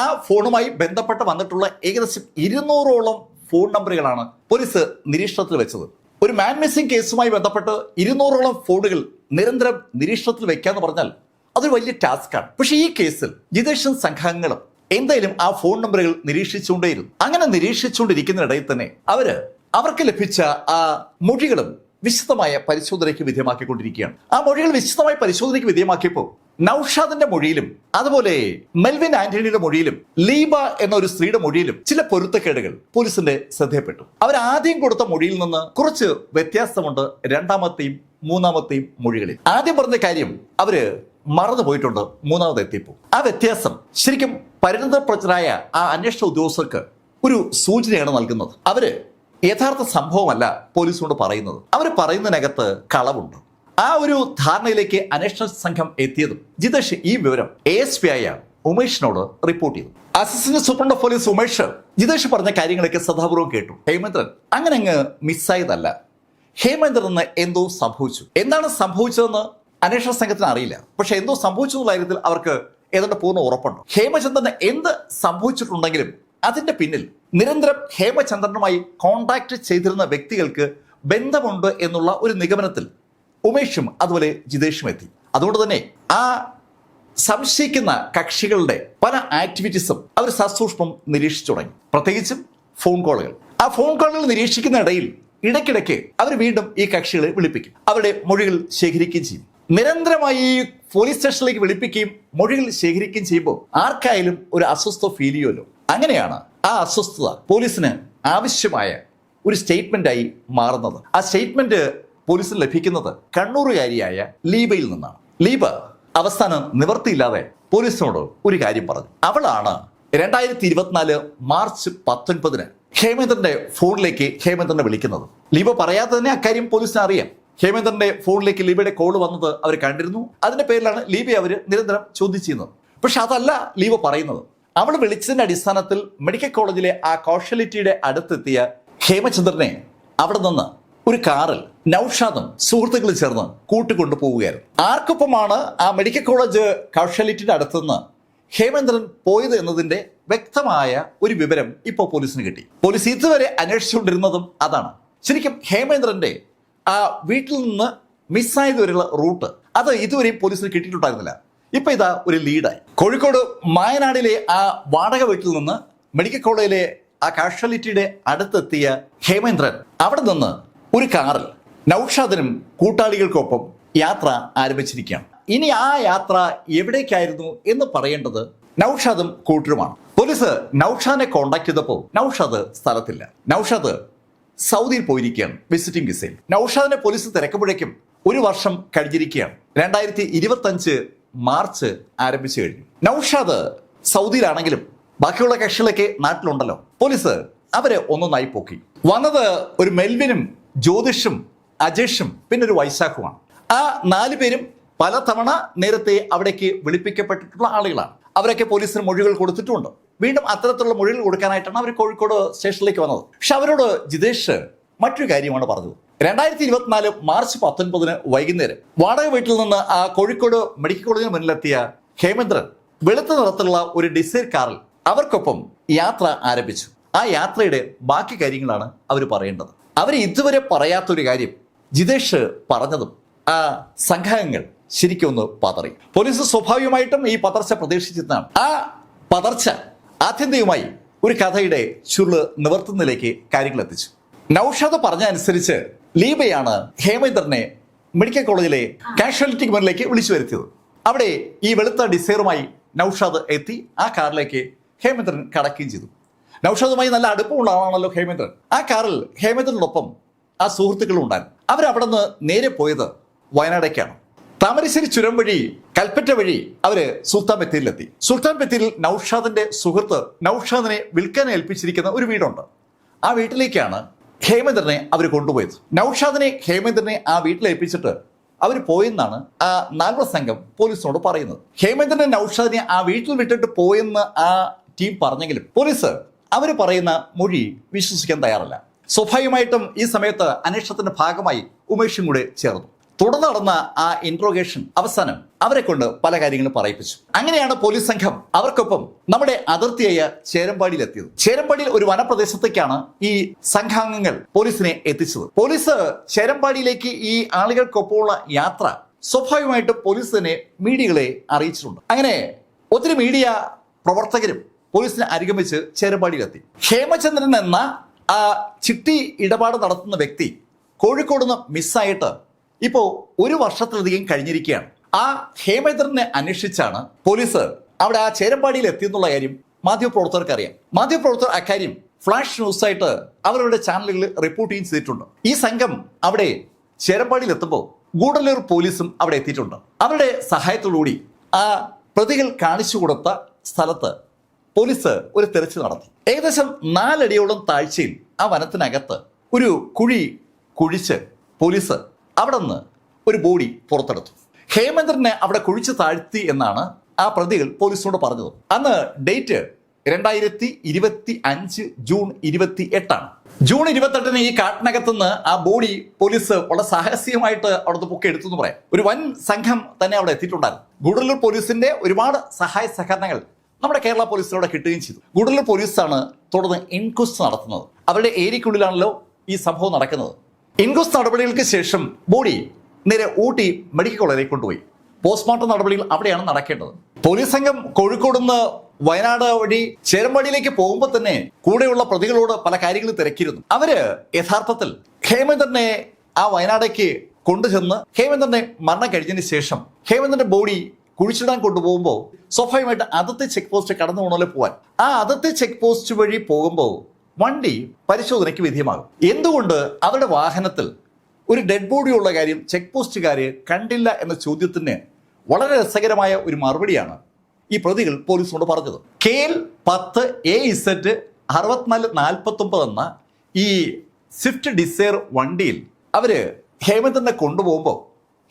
ആ ഫോണുമായി ബന്ധപ്പെട്ട് വന്നിട്ടുള്ള ഏകദേശം ഇരുന്നൂറോളം ഫോൺ നമ്പറുകളാണ് പോലീസ് നിരീക്ഷണത്തിൽ വെച്ചത്. ഒരു മാൻ മിസ്സിംഗ് കേസുമായി ബന്ധപ്പെട്ട് ഇരുന്നൂറോളം ഫോണുകൾ നിരന്തരം നിരീക്ഷണത്തിൽ വെക്കാന്ന് പറഞ്ഞാൽ അതൊരു വലിയ ടാസ്ക്കാണ് പക്ഷേ ഈ കേസിൽ ജിതേഷൻ സംഘാംഗങ്ങളും എന്തായാലും ആ ഫോൺ നമ്പറുകൾ നിരീക്ഷിച്ചുകൊണ്ടേയിരുന്നു. അങ്ങനെ നിരീക്ഷിച്ചുകൊണ്ടിരിക്കുന്നതിനിടയിൽ തന്നെ അവർ അവർക്ക് ലഭിച്ച ആ മൊഴികളും വിശദമായ പരിശോധനയ്ക്ക് വിധേയമാക്കിക്കൊണ്ടിരിക്കുകയാണ്. ആ മൊഴികൾ വിശദമായ പരിശോധനയ്ക്ക് വിധേയമാക്കിയപ്പോൾ നൌഷാദിന്റെ മൊഴിയിലും അതുപോലെ മെൽവിൻ ആന്റണിയുടെ മൊഴിയിലും ലീബ എന്ന ഒരു സ്ത്രീയുടെ മൊഴിയിലും ചില പൊരുത്തക്കേടുകൾ പോലീസിന്റെ ശ്രദ്ധയപ്പെട്ടു അവർ ആദ്യം കൊടുത്ത മൊഴിയിൽ നിന്ന് കുറച്ച് വ്യത്യാസമുണ്ട് രണ്ടാമത്തെയും മൂന്നാമത്തെയും മൊഴികളിൽ. ആദ്യം പറഞ്ഞ കാര്യം അവർ മറന്നു പോയിട്ടുണ്ട് മൂന്നാമത് എത്തിയപ്പോൾ ആ വ്യത്യാസം ശരിക്കും പരിണതപ്രജ്ഞനായ ആ അന്വേഷണ ഉദ്യോഗസ്ഥർക്ക് ഒരു സൂചനയാണ് നൽകുന്നത്. അവർ യഥാർത്ഥ സംഭവമല്ല പോലീസിനോട് പറയുന്നത്. അവർ പറയുന്നതിനകത്ത് കളവുണ്ട്. ആ ഒരു ധാരണയിലേക്ക് അന്വേഷണ സംഘം എത്തിയതും ജിതേഷ് ഈ വിവരം എ എസ് പി ആയ ഉമേഷിനോട് റിപ്പോർട്ട് ചെയ്തു. Assistant superintendent police Umesh Jithesh പറഞ്ഞ കാര്യങ്ങളൊക്കെ ശ്രദ്ധാപൂർവം കേട്ടു. ഹേമേന്ദ്രൻ അങ്ങനെ അങ്ങ് മിസ്സായതല്ല ഹേമേന്ദ്രന് എന്തോ സംഭവിച്ചു. എന്താണ് സംഭവിച്ചതെന്ന് അന്വേഷണ സംഘത്തിന് അറിയില്ല. പക്ഷെ എന്തോ സംഭവിച്ചു എന്നുള്ള കാര്യത്തിൽ അവർക്ക് ഏതാണ്ട് പൂർണ ഉറപ്പുണ്ട്. ഹേമചന്ദ്രന് എന്ത് സംഭവിച്ചിട്ടുണ്ടെങ്കിലും അതിന്റെ പിന്നിൽ നിരന്തരം ഹേമചന്ദ്രനുമായി കോണ്ടാക്ട് ചെയ്തിരുന്ന വ്യക്തികൾക്ക് ബന്ധമുണ്ട് എന്നുള്ള ഒരു നിഗമനത്തിൽ ഉമേഷും അതുപോലെ ജിതേഷും എത്തി. അതുകൊണ്ട് തന്നെ ആ സംശയിക്കുന്ന കക്ഷികളുടെ പല ആക്ടിവിറ്റീസും അവർ സസൂക്ഷ്മം നിരീക്ഷിച്ചു തുടങ്ങി. പ്രത്യേകിച്ചും ഫോൺ കോളുകൾ ആ ഫോൺ കോളുകൾ നിരീക്ഷിക്കുന്ന ഇടയിൽ ഇടയ്ക്കിടയ്ക്ക് അവർ വീണ്ടും ഈ കക്ഷികളെ വിളിപ്പിക്കും. അവരുടെ മൊഴികൾ ശേഖരിക്കുകയും ചെയ്യും. നിരന്തരമായി പോലീസ് സ്റ്റേഷനിലേക്ക് വിളിപ്പിക്കുകയും മൊഴികൾ ശേഖരിക്കുകയും ചെയ്യുമ്പോൾ ആർക്കായാലും ഒരു അസ്വസ്ഥ ഫീൽ ചെയ്യുമല്ലോ. അങ്ങനെയാണ് ആ അസ്വസ്ഥത പോലീസിന് ആവശ്യമായ ഒരു സ്റ്റേറ്റ്മെന്റായി മാറുന്നത്. ആ സ്റ്റേറ്റ്മെന്റ് പോലീസിന് ലഭിക്കുന്നത് കണ്ണൂറുകാരിയായ ലീബയിൽ നിന്നാണ്. ലീബ അവസാനം നിവർത്തിയില്ലാതെ പോലീസിനോട് ഒരു കാര്യം പറഞ്ഞു. അവളാണ് രണ്ടായിരത്തി ഇരുപത്തിനാല് മാർച്ച് പത്തൊൻപതിന് ഹേമേന്ദ്രന്റെ ഫോണിലേക്ക് ഹേമേന്ദ്രനെ വിളിക്കുന്നത്. ലീബ പറയാതെ തന്നെ അക്കാര്യം പോലീസിന് അറിയാം. ഹേമേന്ദ്രന്റെ ഫോണിലേക്ക് ലീബയുടെ കോൾ വന്നത് അവർ കണ്ടിരുന്നു. അതിന്റെ പേരിലാണ് ലീബി അവർ നിരന്തരം ചോദിച്ചിരുന്നത്. പക്ഷെ അതല്ല ലീബ പറയുന്നത്. അവൾ വിളിച്ചതിന്റെ അടിസ്ഥാനത്തിൽ മെഡിക്കൽ കോളേജിലെ ആ കോഷ്യാലിറ്റിയുടെ അടുത്തെത്തിയ ഹേമചന്ദ്രനെ അവിടെ നിന്ന് ഒരു കാറിൽ നൌഷാദും സുഹൃത്തുക്കളും ചേർന്ന് കൂട്ടിക്കൊണ്ടു പോവുകയായിരുന്നു ആർക്കൊപ്പമാണ് ആ മെഡിക്കൽ കോളേജ് കൗശാലിറ്റിയുടെ അടുത്തുനിന്ന് ഹേമേന്ദ്രൻ പോയത് എന്നതിന്റെ വ്യക്തമായ ഒരു വിവരം ഇപ്പോൾ പോലീസിന് കിട്ടി. പോലീസ് ഇതുവരെ അന്വേഷിച്ചുകൊണ്ടിരുന്നതും അതാണ്. ശരിക്കും ഹേമേന്ദ്രന്റെ ആ വീട്ടിൽ നിന്ന് മിസ്സായത് വരെയുള്ള റൂട്ട്. അത് ഇതുവരെയും പോലീസിന് കിട്ടിയിട്ടുണ്ടായിരുന്നില്ല. ഇപ്പൊ ഇതാ ഒരു ലീഡായി. കോഴിക്കോട് മായനാടിലെ ആ വാടക വീട്ടിൽ നിന്ന് മെഡിക്കൽ കോളേജിലെ ആ കാഷ്വാലിറ്റിയുടെ അടുത്തെത്തിയ ഹേമേന്ദ്രൻ അവിടെ നിന്ന് ഒരു കാറിൽ നൌഷാദിനും കൂട്ടാളികൾക്കൊപ്പം യാത്ര ആരംഭിച്ചിരിക്കുകയാണ്. ഇനി ആ യാത്ര എവിടേക്കായിരുന്നു എന്ന് പറയേണ്ടത് നൌഷാദും കൂട്ടരുമാണ്. പോലീസ് നൌഷാദിനെ കോണ്ടാക്ട് ചെയ്തപ്പോൾ നൌഷാദ് സ്ഥലത്തില്ല. നൌഷാദ് സൗദിയിൽ പോയിരിക്കുകയാണ് വിസിറ്റിംഗ് വിസയിൽ നൌഷാദിനെ പോലീസ് തിരക്കുമ്പോഴേക്കും ഒരു വർഷം കഴിഞ്ഞിരിക്കുകയാണ്. രണ്ടായിരത്തി ഇരുപത്തി അഞ്ച് മാർച്ച് ആരംഭിച്ചു കഴിഞ്ഞു. നൌഷാദ് സൗദിയിലാണെങ്കിലും ബാക്കിയുള്ള കക്ഷികളൊക്കെ നാട്ടിലുണ്ടല്ലോ. പോലീസ് അവരെ ഒന്നൊന്നായി പോക്കി. വന്നത് ഒരു മെൽവിനും ജ്യോതിഷും അജേഷും പിന്നെ ഒരു വൈശാഖുമാണ്. ആ നാല് പേരും പലതവണ നേരത്തെ അവിടേക്ക് വിളിപ്പിക്കപ്പെട്ടിട്ടുള്ള ആളുകളാണ്. അവരൊക്കെ പോലീസിന് മൊഴികൾ കൊടുത്തിട്ടുമുണ്ട്. വീണ്ടും അത്തരത്തിലുള്ള മൊഴികൾ കൊടുക്കാനായിട്ടാണ് അവർ കോഴിക്കോട് സ്റ്റേഷനിലേക്ക് വന്നത്. പക്ഷെ അവരോട് ജിതേഷ് മറ്റൊരു കാര്യമാണ് പറഞ്ഞത്. രണ്ടായിരത്തി ഇരുപത്തിനാല് മാർച്ച് പത്തൊൻപതിന് വൈകുന്നേരം വാടക വീട്ടിൽ നിന്ന് ആ കോഴിക്കോട് മെഡിക്കൽ കോളേജിന് മുന്നിലെത്തിയ ഹേമേന്ദ്രൻ വെളുത്ത നിറത്തിലുള്ള ഒരു ഡിസൈർ കാറിൽ അവർക്കൊപ്പം യാത്ര ആരംഭിച്ചു. ആ യാത്രയുടെ ബാക്കി കാര്യങ്ങളാണ് അവർ പറയേണ്ടത്. അവർ ഇതുവരെ പറയാത്തൊരു കാര്യം ജിതേഷ് പറഞ്ഞതും ആ സംഘാംഗങ്ങൾ ശരിക്കൊന്ന് പതറി. പോലീസ് സ്വാഭാവികമായിട്ടും ഈ പതർച്ച പ്രതീക്ഷിച്ചിരുന്നതാണ്. ആ പതർച്ച ആത്യന്തികമായി ഒരു കഥയുടെ ചുരുൾ നിവർത്തുന്നതിലേക്ക് കാര്യങ്ങൾ എത്തിച്ചു. നൌഷാദ് പറഞ്ഞ അനുസരിച്ച് ലീബയാണ് ഹേമേന്ദ്രനെ മെഡിക്കൽ കോളേജിലെ കാഷ്വാലിറ്റി മുന്നിലേക്ക് വിളിച്ചു വരുത്തിയത്. അവിടെ ഈ വെളുത്ത ഡിസൈറുമായി നൌഷാദ് എത്തി ആ കാറിലേക്ക് ഹേമേന്ദ്രൻ കടക്കുകയും ചെയ്തു. നൌഷാദുമായി നല്ല അടുപ്പമുള്ള ആളാണല്ലോ ഹേമേന്ദ്രൻ ആ കാറിൽ ഹേമേന്ദ്രനോടൊപ്പം ആ സുഹൃത്തുക്കളും ഉണ്ടായിരുന്നു. അവരവിടെ നിന്ന് നേരെ പോയത് വയനാടേക്കാണ്. താമരശ്ശേരി ചുരം വഴി കൽപ്പറ്റ വഴി അവർ സുൽത്താൻ ബത്തേരിയിലെത്തി. സുൽത്താൻ ബത്തേരിയിൽ നൌഷാദിന്റെ സുഹൃത്ത് നൌഷാദിനെ വിൽക്കാൻ ഏൽപ്പിച്ചിരിക്കുന്ന ഒരു വീടുണ്ട്. ആ വീട്ടിലേക്കാണ് ഹേമേന്ദ്രനെ അവർ കൊണ്ടുപോയത്. നൌഷാദിനെ ഹേമേന്ദ്രനെ ആ വീട്ടിൽ ഏൽപ്പിച്ചിട്ട് അവർ പോയെന്നാണ് ആ നാൽവ സംഘം പോലീസിനോട് പറയുന്നത്. ഹേമേന്ദ്രനെ നൌഷാദിനെ ആ വീട്ടിൽ വിട്ടിട്ട് പോയെന്ന് ആ ടീം പറഞ്ഞെങ്കിലും പോലീസ് അവർ പറയുന്ന മൊഴി വിശ്വസിക്കാൻ തയ്യാറല്ല. സ്വാഭാവികമായിട്ടും ഈ സമയത്ത് അന്വേഷണത്തിന്റെ ഭാഗമായി ഉമേഷും കൂടെ ചേർന്നു. തുടർന്ന് നടന്ന ആ ഇൻട്രോഗേഷൻ അവസാനം അവരെ കൊണ്ട് പല കാര്യങ്ങളും പറയിപ്പിച്ചു. അങ്ങനെയാണ് പോലീസ് സംഘം അവർക്കൊപ്പം നമ്മുടെ അതിർത്തിയായ ചേരമ്പാടിയിലെത്തിയത്. ചേരമ്പാടിയിൽ ഒരു വനപ്രദേശത്തേക്കാണ് ഈ സംഘാംഗങ്ങൾ പോലീസിനെ എത്തിച്ചത്. പോലീസ് ചേരമ്പാടിയിലേക്ക് ഈ ആളുകൾക്കൊപ്പമുള്ള യാത്ര സ്വാഭാവികമായിട്ടും പോലീസ് തന്നെ മീഡിയകളെ അറിയിച്ചിട്ടുണ്ട്. അങ്ങനെ ഒത്തിരി മീഡിയ പ്രവർത്തകരും പോലീസിനെ അനുഗമിച്ച് ചേരമ്പാടിയിലെത്തി. ഹേമചന്ദ്രൻ എന്ന ആ ചിട്ടി ഇടപാട് നടത്തുന്ന വ്യക്തി കോഴിക്കോട് നിന്ന് മിസ്സായിട്ട് ഇപ്പോൾ ഒരു വർഷത്തിലധികം കഴിഞ്ഞിരിക്കുകയാണ്. ആ ഹേമേന്ദ്രനെ അന്വേഷിച്ചാണ് പോലീസ് അവിടെ ആ ചേരമ്പാടിയിൽ എത്തിയെന്നുള്ള കാര്യം മാധ്യമപ്രവർത്തകർക്ക് അറിയാം മാധ്യമപ്രവർത്തകർ അക്കാര്യം ഫ്ലാഷ് ന്യൂസ് ആയിട്ട് അവരുടെ ചാനലുകളിൽ റിപ്പോർട്ട് ചെയ്യും ചെയ്തിട്ടുണ്ട്. ഈ സംഘം അവിടെ ചേരമ്പാടിയിൽ എത്തുമ്പോൾ ഗൂഡല്ലൂർ പോലീസും അവിടെ എത്തിയിട്ടുണ്ട്. അവരുടെ സഹായത്തോടുകൂടി ആ പ്രതികൾ കാണിച്ചു കൊടുത്ത സ്ഥലത്ത് പോലീസ് ഒരു തെരച്ചിൽ നടത്തി. ഏകദേശം നാലടിയോളം താഴ്ചയിൽ ആ വനത്തിനകത്ത് ഒരു കുഴി കുഴിച്ച് പോലീസ് അവിടെ നിന്ന് ഒരു ബോഡി പുറത്തെടുത്തു. ഹേമേന്ദ്രനെ അവിടെ കുഴിച്ചു താഴ്ത്തി എന്നാണ് ആ പ്രതികൾ പോലീസിനോട് പറഞ്ഞത്. അന്ന് ഡേറ്റ് രണ്ടായിരത്തി ഇരുപത്തി അഞ്ച് ജൂൺ ഇരുപത്തി എട്ടാണ് ജൂൺ ഇരുപത്തെട്ടിന് ഈ കാട്ടിനകത്ത് നിന്ന് ആ ബോഡി പോലീസ് വളരെ സാഹസികമായിട്ട് അവിടുത്തെ പൊക്കെ എടുത്തു എന്ന് പറയാം. ഒരു വൻ സംഘം തന്നെ അവിടെ എത്തിയിട്ടുണ്ടായിരുന്നു. ഗൂഡല്ലൂർ പോലീസിന്റെ ഒരുപാട് സഹായ സഹകരണങ്ങൾ നമ്മുടെ കേരള പോലീസിലൂടെ കിട്ടുകയും ചെയ്തു. ഗൂഡല്ലൂർ പോലീസാണ് തുടർന്ന് ഇൻക്വസ്റ്റ് നടത്തുന്നത്. അവരുടെ ഏരിയക്കുള്ളിലാണല്ലോ ഈ സംഭവം നടക്കുന്നത്. ഇൻക്വസ്റ്റ് നടപടികൾക്ക് ശേഷം ബോഡി നേരെ ഊട്ടി മെഡിക്കൽ കോളേജിലേക്ക് കൊണ്ടുപോയി. പോസ്റ്റ്മോർട്ടം നടപടികൾ അവിടെയാണ് നടക്കേണ്ടത്. പോലീസ് സംഘം കോഴിക്കോട് നിന്ന് വയനാട് വഴി ചേരമ്പാടിയിലേക്ക് പോകുമ്പോൾ തന്നെ കൂടെയുള്ള പ്രതികളോട് പല കാര്യങ്ങൾ തിരക്കിയിരുന്നു. അവർ യഥാർത്ഥത്തിൽ ഹേമേന്ദ്രനെ ആ വയനാടേക്ക് കൊണ്ടുചെന്ന് ഹേമേന്ദ്രനെ മരണം കഴിഞ്ഞതിന് ശേഷം ഹേമേന്ദ്രന്റെ ബോഡി കുഴിച്ചിടാൻ കൊണ്ടുപോകുമ്പോൾ സ്വാഭാവികമായിട്ട് അതിർത്തി ചെക്ക് പോസ്റ്റ് കടന്നു പോകണമല്ലോ പോവാൻ. ആ അതിർത്തി ചെക്ക് പോസ്റ്റ് വഴി പോകുമ്പോൾ വണ്ടി പരിശോധനയ്ക്ക് വിധേയമാകും. എന്തുകൊണ്ട് അവരുടെ വാഹനത്തിൽ ഒരു ഡെഡ് ബോഡി ഉള്ള കാര്യം ചെക്ക് പോസ്റ്റുകാർ കണ്ടില്ല എന്ന ചോദ്യത്തിന് വളരെ രസകരമായ ഒരു മറുപടിയാണ് ഈ പ്രതികൾ പോലീസിനോട് പറഞ്ഞത്. കെ എൽ പത്ത് എ ഇസെറ്റ് അറുപത്തിനാല് നാൽപ്പത്തൊമ്പത് എന്ന ഈ സ്വിഫ്റ്റ് ഡിസയർ വണ്ടിയിൽ അവർ ഹേമേന്ദ്രനെ കൊണ്ടുപോകുമ്പോൾ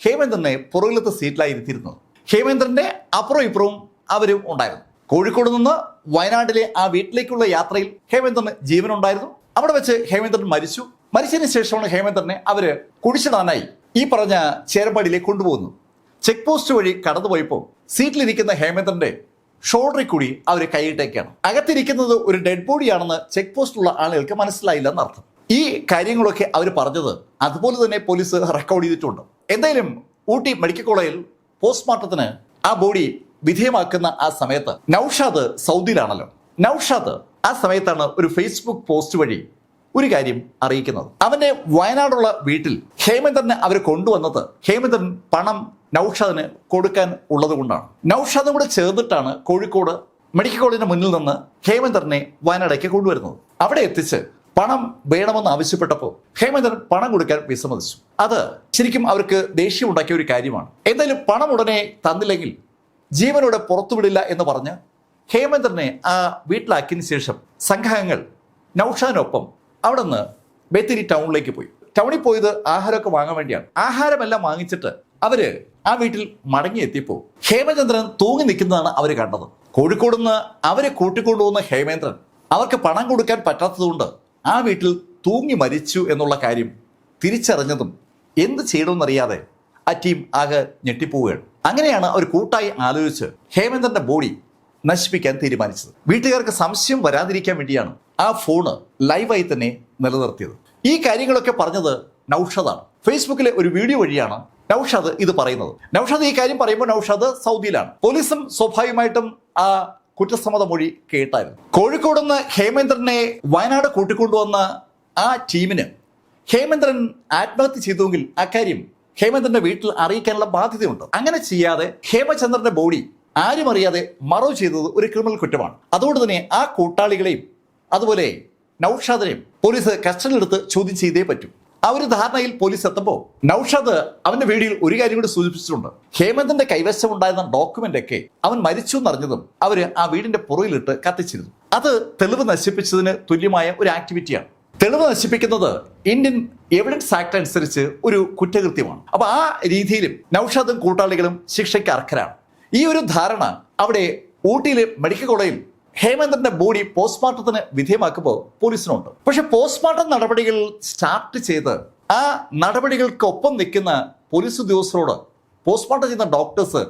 ഹേമേന്ദ്രനെ പുറകിലത്തെ സീറ്റിലായി ഇരുത്തിയിരുന്നത് ഹേമേന്ദ്രന്റെ അപ്പുറം ഇപ്പുറവും അവരും ഉണ്ടായിരുന്നു. കോഴിക്കോട് നിന്ന് വയനാട്ടിലെ ആ വീട്ടിലേക്കുള്ള യാത്രയിൽ ഹേമേന്ദ്രന് ജീവനുണ്ടായിരുന്നു. അവിടെ വെച്ച് ഹേമേന്ദ്രൻ മരിച്ചു. മരിച്ചതിന് ശേഷമാണ് ഹേമേന്ദ്രനെ അവർ കുഴിച്ചിടാനായി ഈ പറഞ്ഞ ചേരമ്പാടിയിലേക്ക് കൊണ്ടുപോകുന്നു ചെക്ക് പോസ്റ്റ് വഴി കടന്നുപോയപ്പോൾ സീറ്റിലിരിക്കുന്ന ഹേമേന്ദ്രന്റെ ഷോൾഡറിൽ കൂടി അവർ കൈയിട്ടേക്കാണ്. അകത്തിരിക്കുന്നത് ഒരു ഡെഡ് ബോഡിയാണെന്ന് ചെക്ക് പോസ്റ്റിലുള്ള ആളുകൾക്ക് മനസ്സിലായില്ല എന്നർത്ഥം. ഈ കാര്യങ്ങളൊക്കെ അവർ പറഞ്ഞത് അതുപോലെ തന്നെ പോലീസ് റെക്കോർഡ് ചെയ്തിട്ടുണ്ട്. എന്തായാലും ഊട്ടി മെഡിക്കൽ കോളേജിൽ പോസ്റ്റ്മോർട്ടത്തിന് ആ ബോഡി വിധേയമാക്കുന്ന ആ സമയത്ത് നൌഷാദ് സൗദിയിലാണല്ലോ. നൌഷാദ് ആ സമയത്താണ് ഒരു ഫേസ്ബുക്ക് പോസ്റ്റ് വഴി ഒരു കാര്യം അറിയിക്കുന്നത്. അവന്റെ വയനാടുള്ള വീട്ടിൽ ഹേമന്ദറിനെ അവർ കൊണ്ടുവന്നത് ഹേമേന്ദ്രൻ പണം നൌഷാദിന് കൊടുക്കാൻ ഉള്ളത് കൊണ്ടാണ്. നൌഷാദും കൂടെ ചേർന്നിട്ടാണ് കോഴിക്കോട് മെഡിക്കൽ കോളേജിന് മുന്നിൽ നിന്ന് ഹേമന്ദറിനെ വയനാടേക്ക് കൊണ്ടുവരുന്നത്. അവിടെ എത്തിച്ച് പണം വേണമെന്ന് ആവശ്യപ്പെട്ടപ്പോൾ ഹേമേന്ദ്രൻ പണം കൊടുക്കാൻ വിസമ്മതിച്ചു. അത് ശരിക്കും അവർക്ക് ദേഷ്യം ഉണ്ടാക്കിയ ഒരു കാര്യമാണ്. എന്തായാലും പണം ഉടനെ തന്നില്ലെങ്കിൽ ജീവനോടെ പുറത്തുവിടില്ല എന്ന് പറഞ്ഞ് ഹേമന്ദ്രനെ ആ വീട്ടിലാക്കിയതിന് ശേഷം സംഘാംഗങ്ങൾ നൌഷാനൊപ്പം അവിടെ നിന്ന് ബത്തേരി ടൗണിലേക്ക് പോയി. ടൗണിൽ പോയത് ആഹാരമൊക്കെ വാങ്ങാൻ വേണ്ടിയാണ്. ആഹാരമെല്ലാം വാങ്ങിച്ചിട്ട് അവർ ആ വീട്ടിൽ മടങ്ങിയെത്തിയപ്പോൾ ഹേമചന്ദ്രൻ തൂങ്ങി നിൽക്കുന്നതാണ് അവർ കണ്ടത്. കോഴിക്കോട് നിന്ന് അവരെ കൂട്ടിക്കൊണ്ടുപോകുന്ന ഹേമേന്ദ്രൻ അവർക്ക് പണം കൊടുക്കാൻ പറ്റാത്തതുകൊണ്ട് ആ വീട്ടിൽ തൂങ്ങി മരിച്ചു എന്നുള്ള കാര്യം തിരിച്ചറിഞ്ഞതും എന്ത് ചെയ്യണമെന്നറിയാതെ ആ ടീം ആകെ ഞെട്ടിപ്പോവുകയാണ്. അങ്ങനെയാണ് അവർ കൂട്ടായി ആലോചിച്ച് ഹേമേന്ദ്രന്റെ ബോഡി നശിപ്പിക്കാൻ തീരുമാനിച്ചത്. വീട്ടുകാർക്ക് സംശയം വരാതിരിക്കാൻ വേണ്ടിയാണ് ആ ഫോണ് ലൈവായി തന്നെ നിലനിർത്തിയത്. ഈ കാര്യങ്ങളൊക്കെ പറഞ്ഞത് നൌഷാദാണ്. ഫേസ്ബുക്കിലെ ഒരു വീഡിയോ വഴിയാണ് നൌഷാദ് ഇത് പറയുന്നത്. നൌഷാദ് ഈ കാര്യം പറയുമ്പോൾ നൌഷാദ് സൗദിയിലാണ്. പോലീസും സ്വാഭാവികമായിട്ടും ആ കുറ്റസമ്മത മൊഴി കേട്ടായിരുന്നു. കോഴിക്കോട് നിന്ന് ഹേമേന്ദ്രനെ വയനാട് കൂട്ടിക്കൊണ്ടുവന്ന ആ ടീമിന് ഹേമേന്ദ്രൻ ആത്മഹത്യ ചെയ്തുവെങ്കിൽ അക്കാര്യം ഹേമേന്ദ്രന്റെ വീട്ടിൽ അറിയിക്കാനുള്ള ബാധ്യതയുണ്ട്. അങ്ങനെ ചെയ്യാതെ ഹേമചന്ദ്രന്റെ ബോഡി ആരും അറിയാതെ മറവ് ചെയ്തത് ഒരു ക്രിമിനൽ കുറ്റമാണ്. അതുകൊണ്ട് തന്നെ ആ കൂട്ടാളികളെയും അതുപോലെ നൌഷാദിനെയും പോലീസ് കസ്റ്റഡിയിലെടുത്ത് ചോദ്യം ചെയ്തേ പറ്റൂ. ആ ഒരു ധാരണയിൽ പോലീസ് എത്തുമ്പോൾ നൌഷാദ് അവന്റെ വീടിൽ ഒരു കാര്യം കൂടി സൂചിപ്പിച്ചിട്ടുണ്ട്. ഹേമന്തിന്റെ കൈവശം ഉണ്ടായിരുന്ന ഡോക്യുമെന്റ് ഒക്കെ അവൻ മരിച്ചു എന്നറിഞ്ഞതും അവർ ആ വീടിന്റെ പുറയിലിട്ട് കത്തിച്ചിരുന്നു. അത് തെളിവ് നശിപ്പിച്ചതിന് തുല്യമായ ഒരു ആക്ടിവിറ്റിയാണ് തെളിവ് നശിപ്പിക്കുന്നത് ഇന്ത്യൻ എവിഡൻസ് ആക്ട് അനുസരിച്ച് ഒരു കുറ്റകൃത്യമാണ്. അപ്പൊ ആ രീതിയിലും നൌഷാദും കൂട്ടാളികളും ശിക്ഷയ്ക്ക് അർഹരാണ്. ഈ ഒരു ധാരണ അവിടെ ഊട്ടിയിലെ മെഡിക്കൽ കോളേജിൽ ഹേമേന്ദ്രന്റെ ബോഡി പോസ്റ്റ്മോർട്ടത്തിന് വിധേയമാക്കുമ്പോൾ പോലീസിനുണ്ട്. പക്ഷെ പോസ്റ്റ്മോർട്ടം നടപടികൾ സ്റ്റാർട്ട് ചെയ്ത് ആ നടപടികൾക്കൊപ്പം നിൽക്കുന്ന പോലീസ് ഉദ്യോഗസ്ഥരോട് പോസ്റ്റ്മോർട്ടം ചെയ്യുന്ന ഡോക്ടേഴ്സ്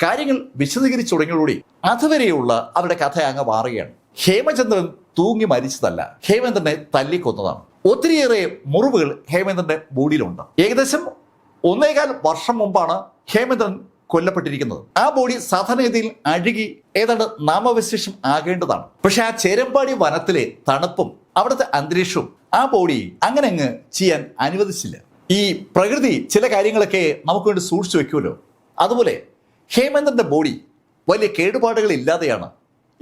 കാര്യങ്ങൾ വിശദീകരിച്ചു തുടങ്ങിയോടുകൂടി അതുവരെയുള്ള അവരുടെ കഥ അങ്ങ് മാറുകയാണ്. ഹേമചന്ദ്രൻ തൂങ്ങി മരിച്ചതല്ല. ഹേമേന്ദ്രനെ തല്ലിക്കൊന്നതാണ്. ഒത്തിരിയേറെ മുറിവുകൾ ഹേമേന്ദ്രന്റെ ബോഡിയിലുണ്ട്. ഏകദേശം ഒന്നേകാൽ വർഷം മുമ്പാണ് ഹേമേന്ദ്രൻ കൊല്ലപ്പെട്ടിരിക്കുന്നത്. ആ ബോഡി സാധാരണഗതിയിൽ അഴുകി ഏതാണ്ട് നാമവിശേഷം ആകേണ്ടതാണ്. പക്ഷെ ആ ചേരമ്പാടി വനത്തിലെ തണുപ്പും അവിടുത്തെ അന്തരീക്ഷവും ആ ബോഡി അങ്ങനെ അങ്ങ് ചെയ്യാൻ അനുവദിച്ചില്ല. ഈ പ്രകൃതി ചില കാര്യങ്ങളൊക്കെ നമുക്ക് വേണ്ടി സൂക്ഷിച്ചു വെക്കുമല്ലോ. അതുപോലെ ഹേമേന്ദ്രന്റെ ബോഡി വലിയ കേടുപാടുകൾ ഇല്ലാതെയാണ്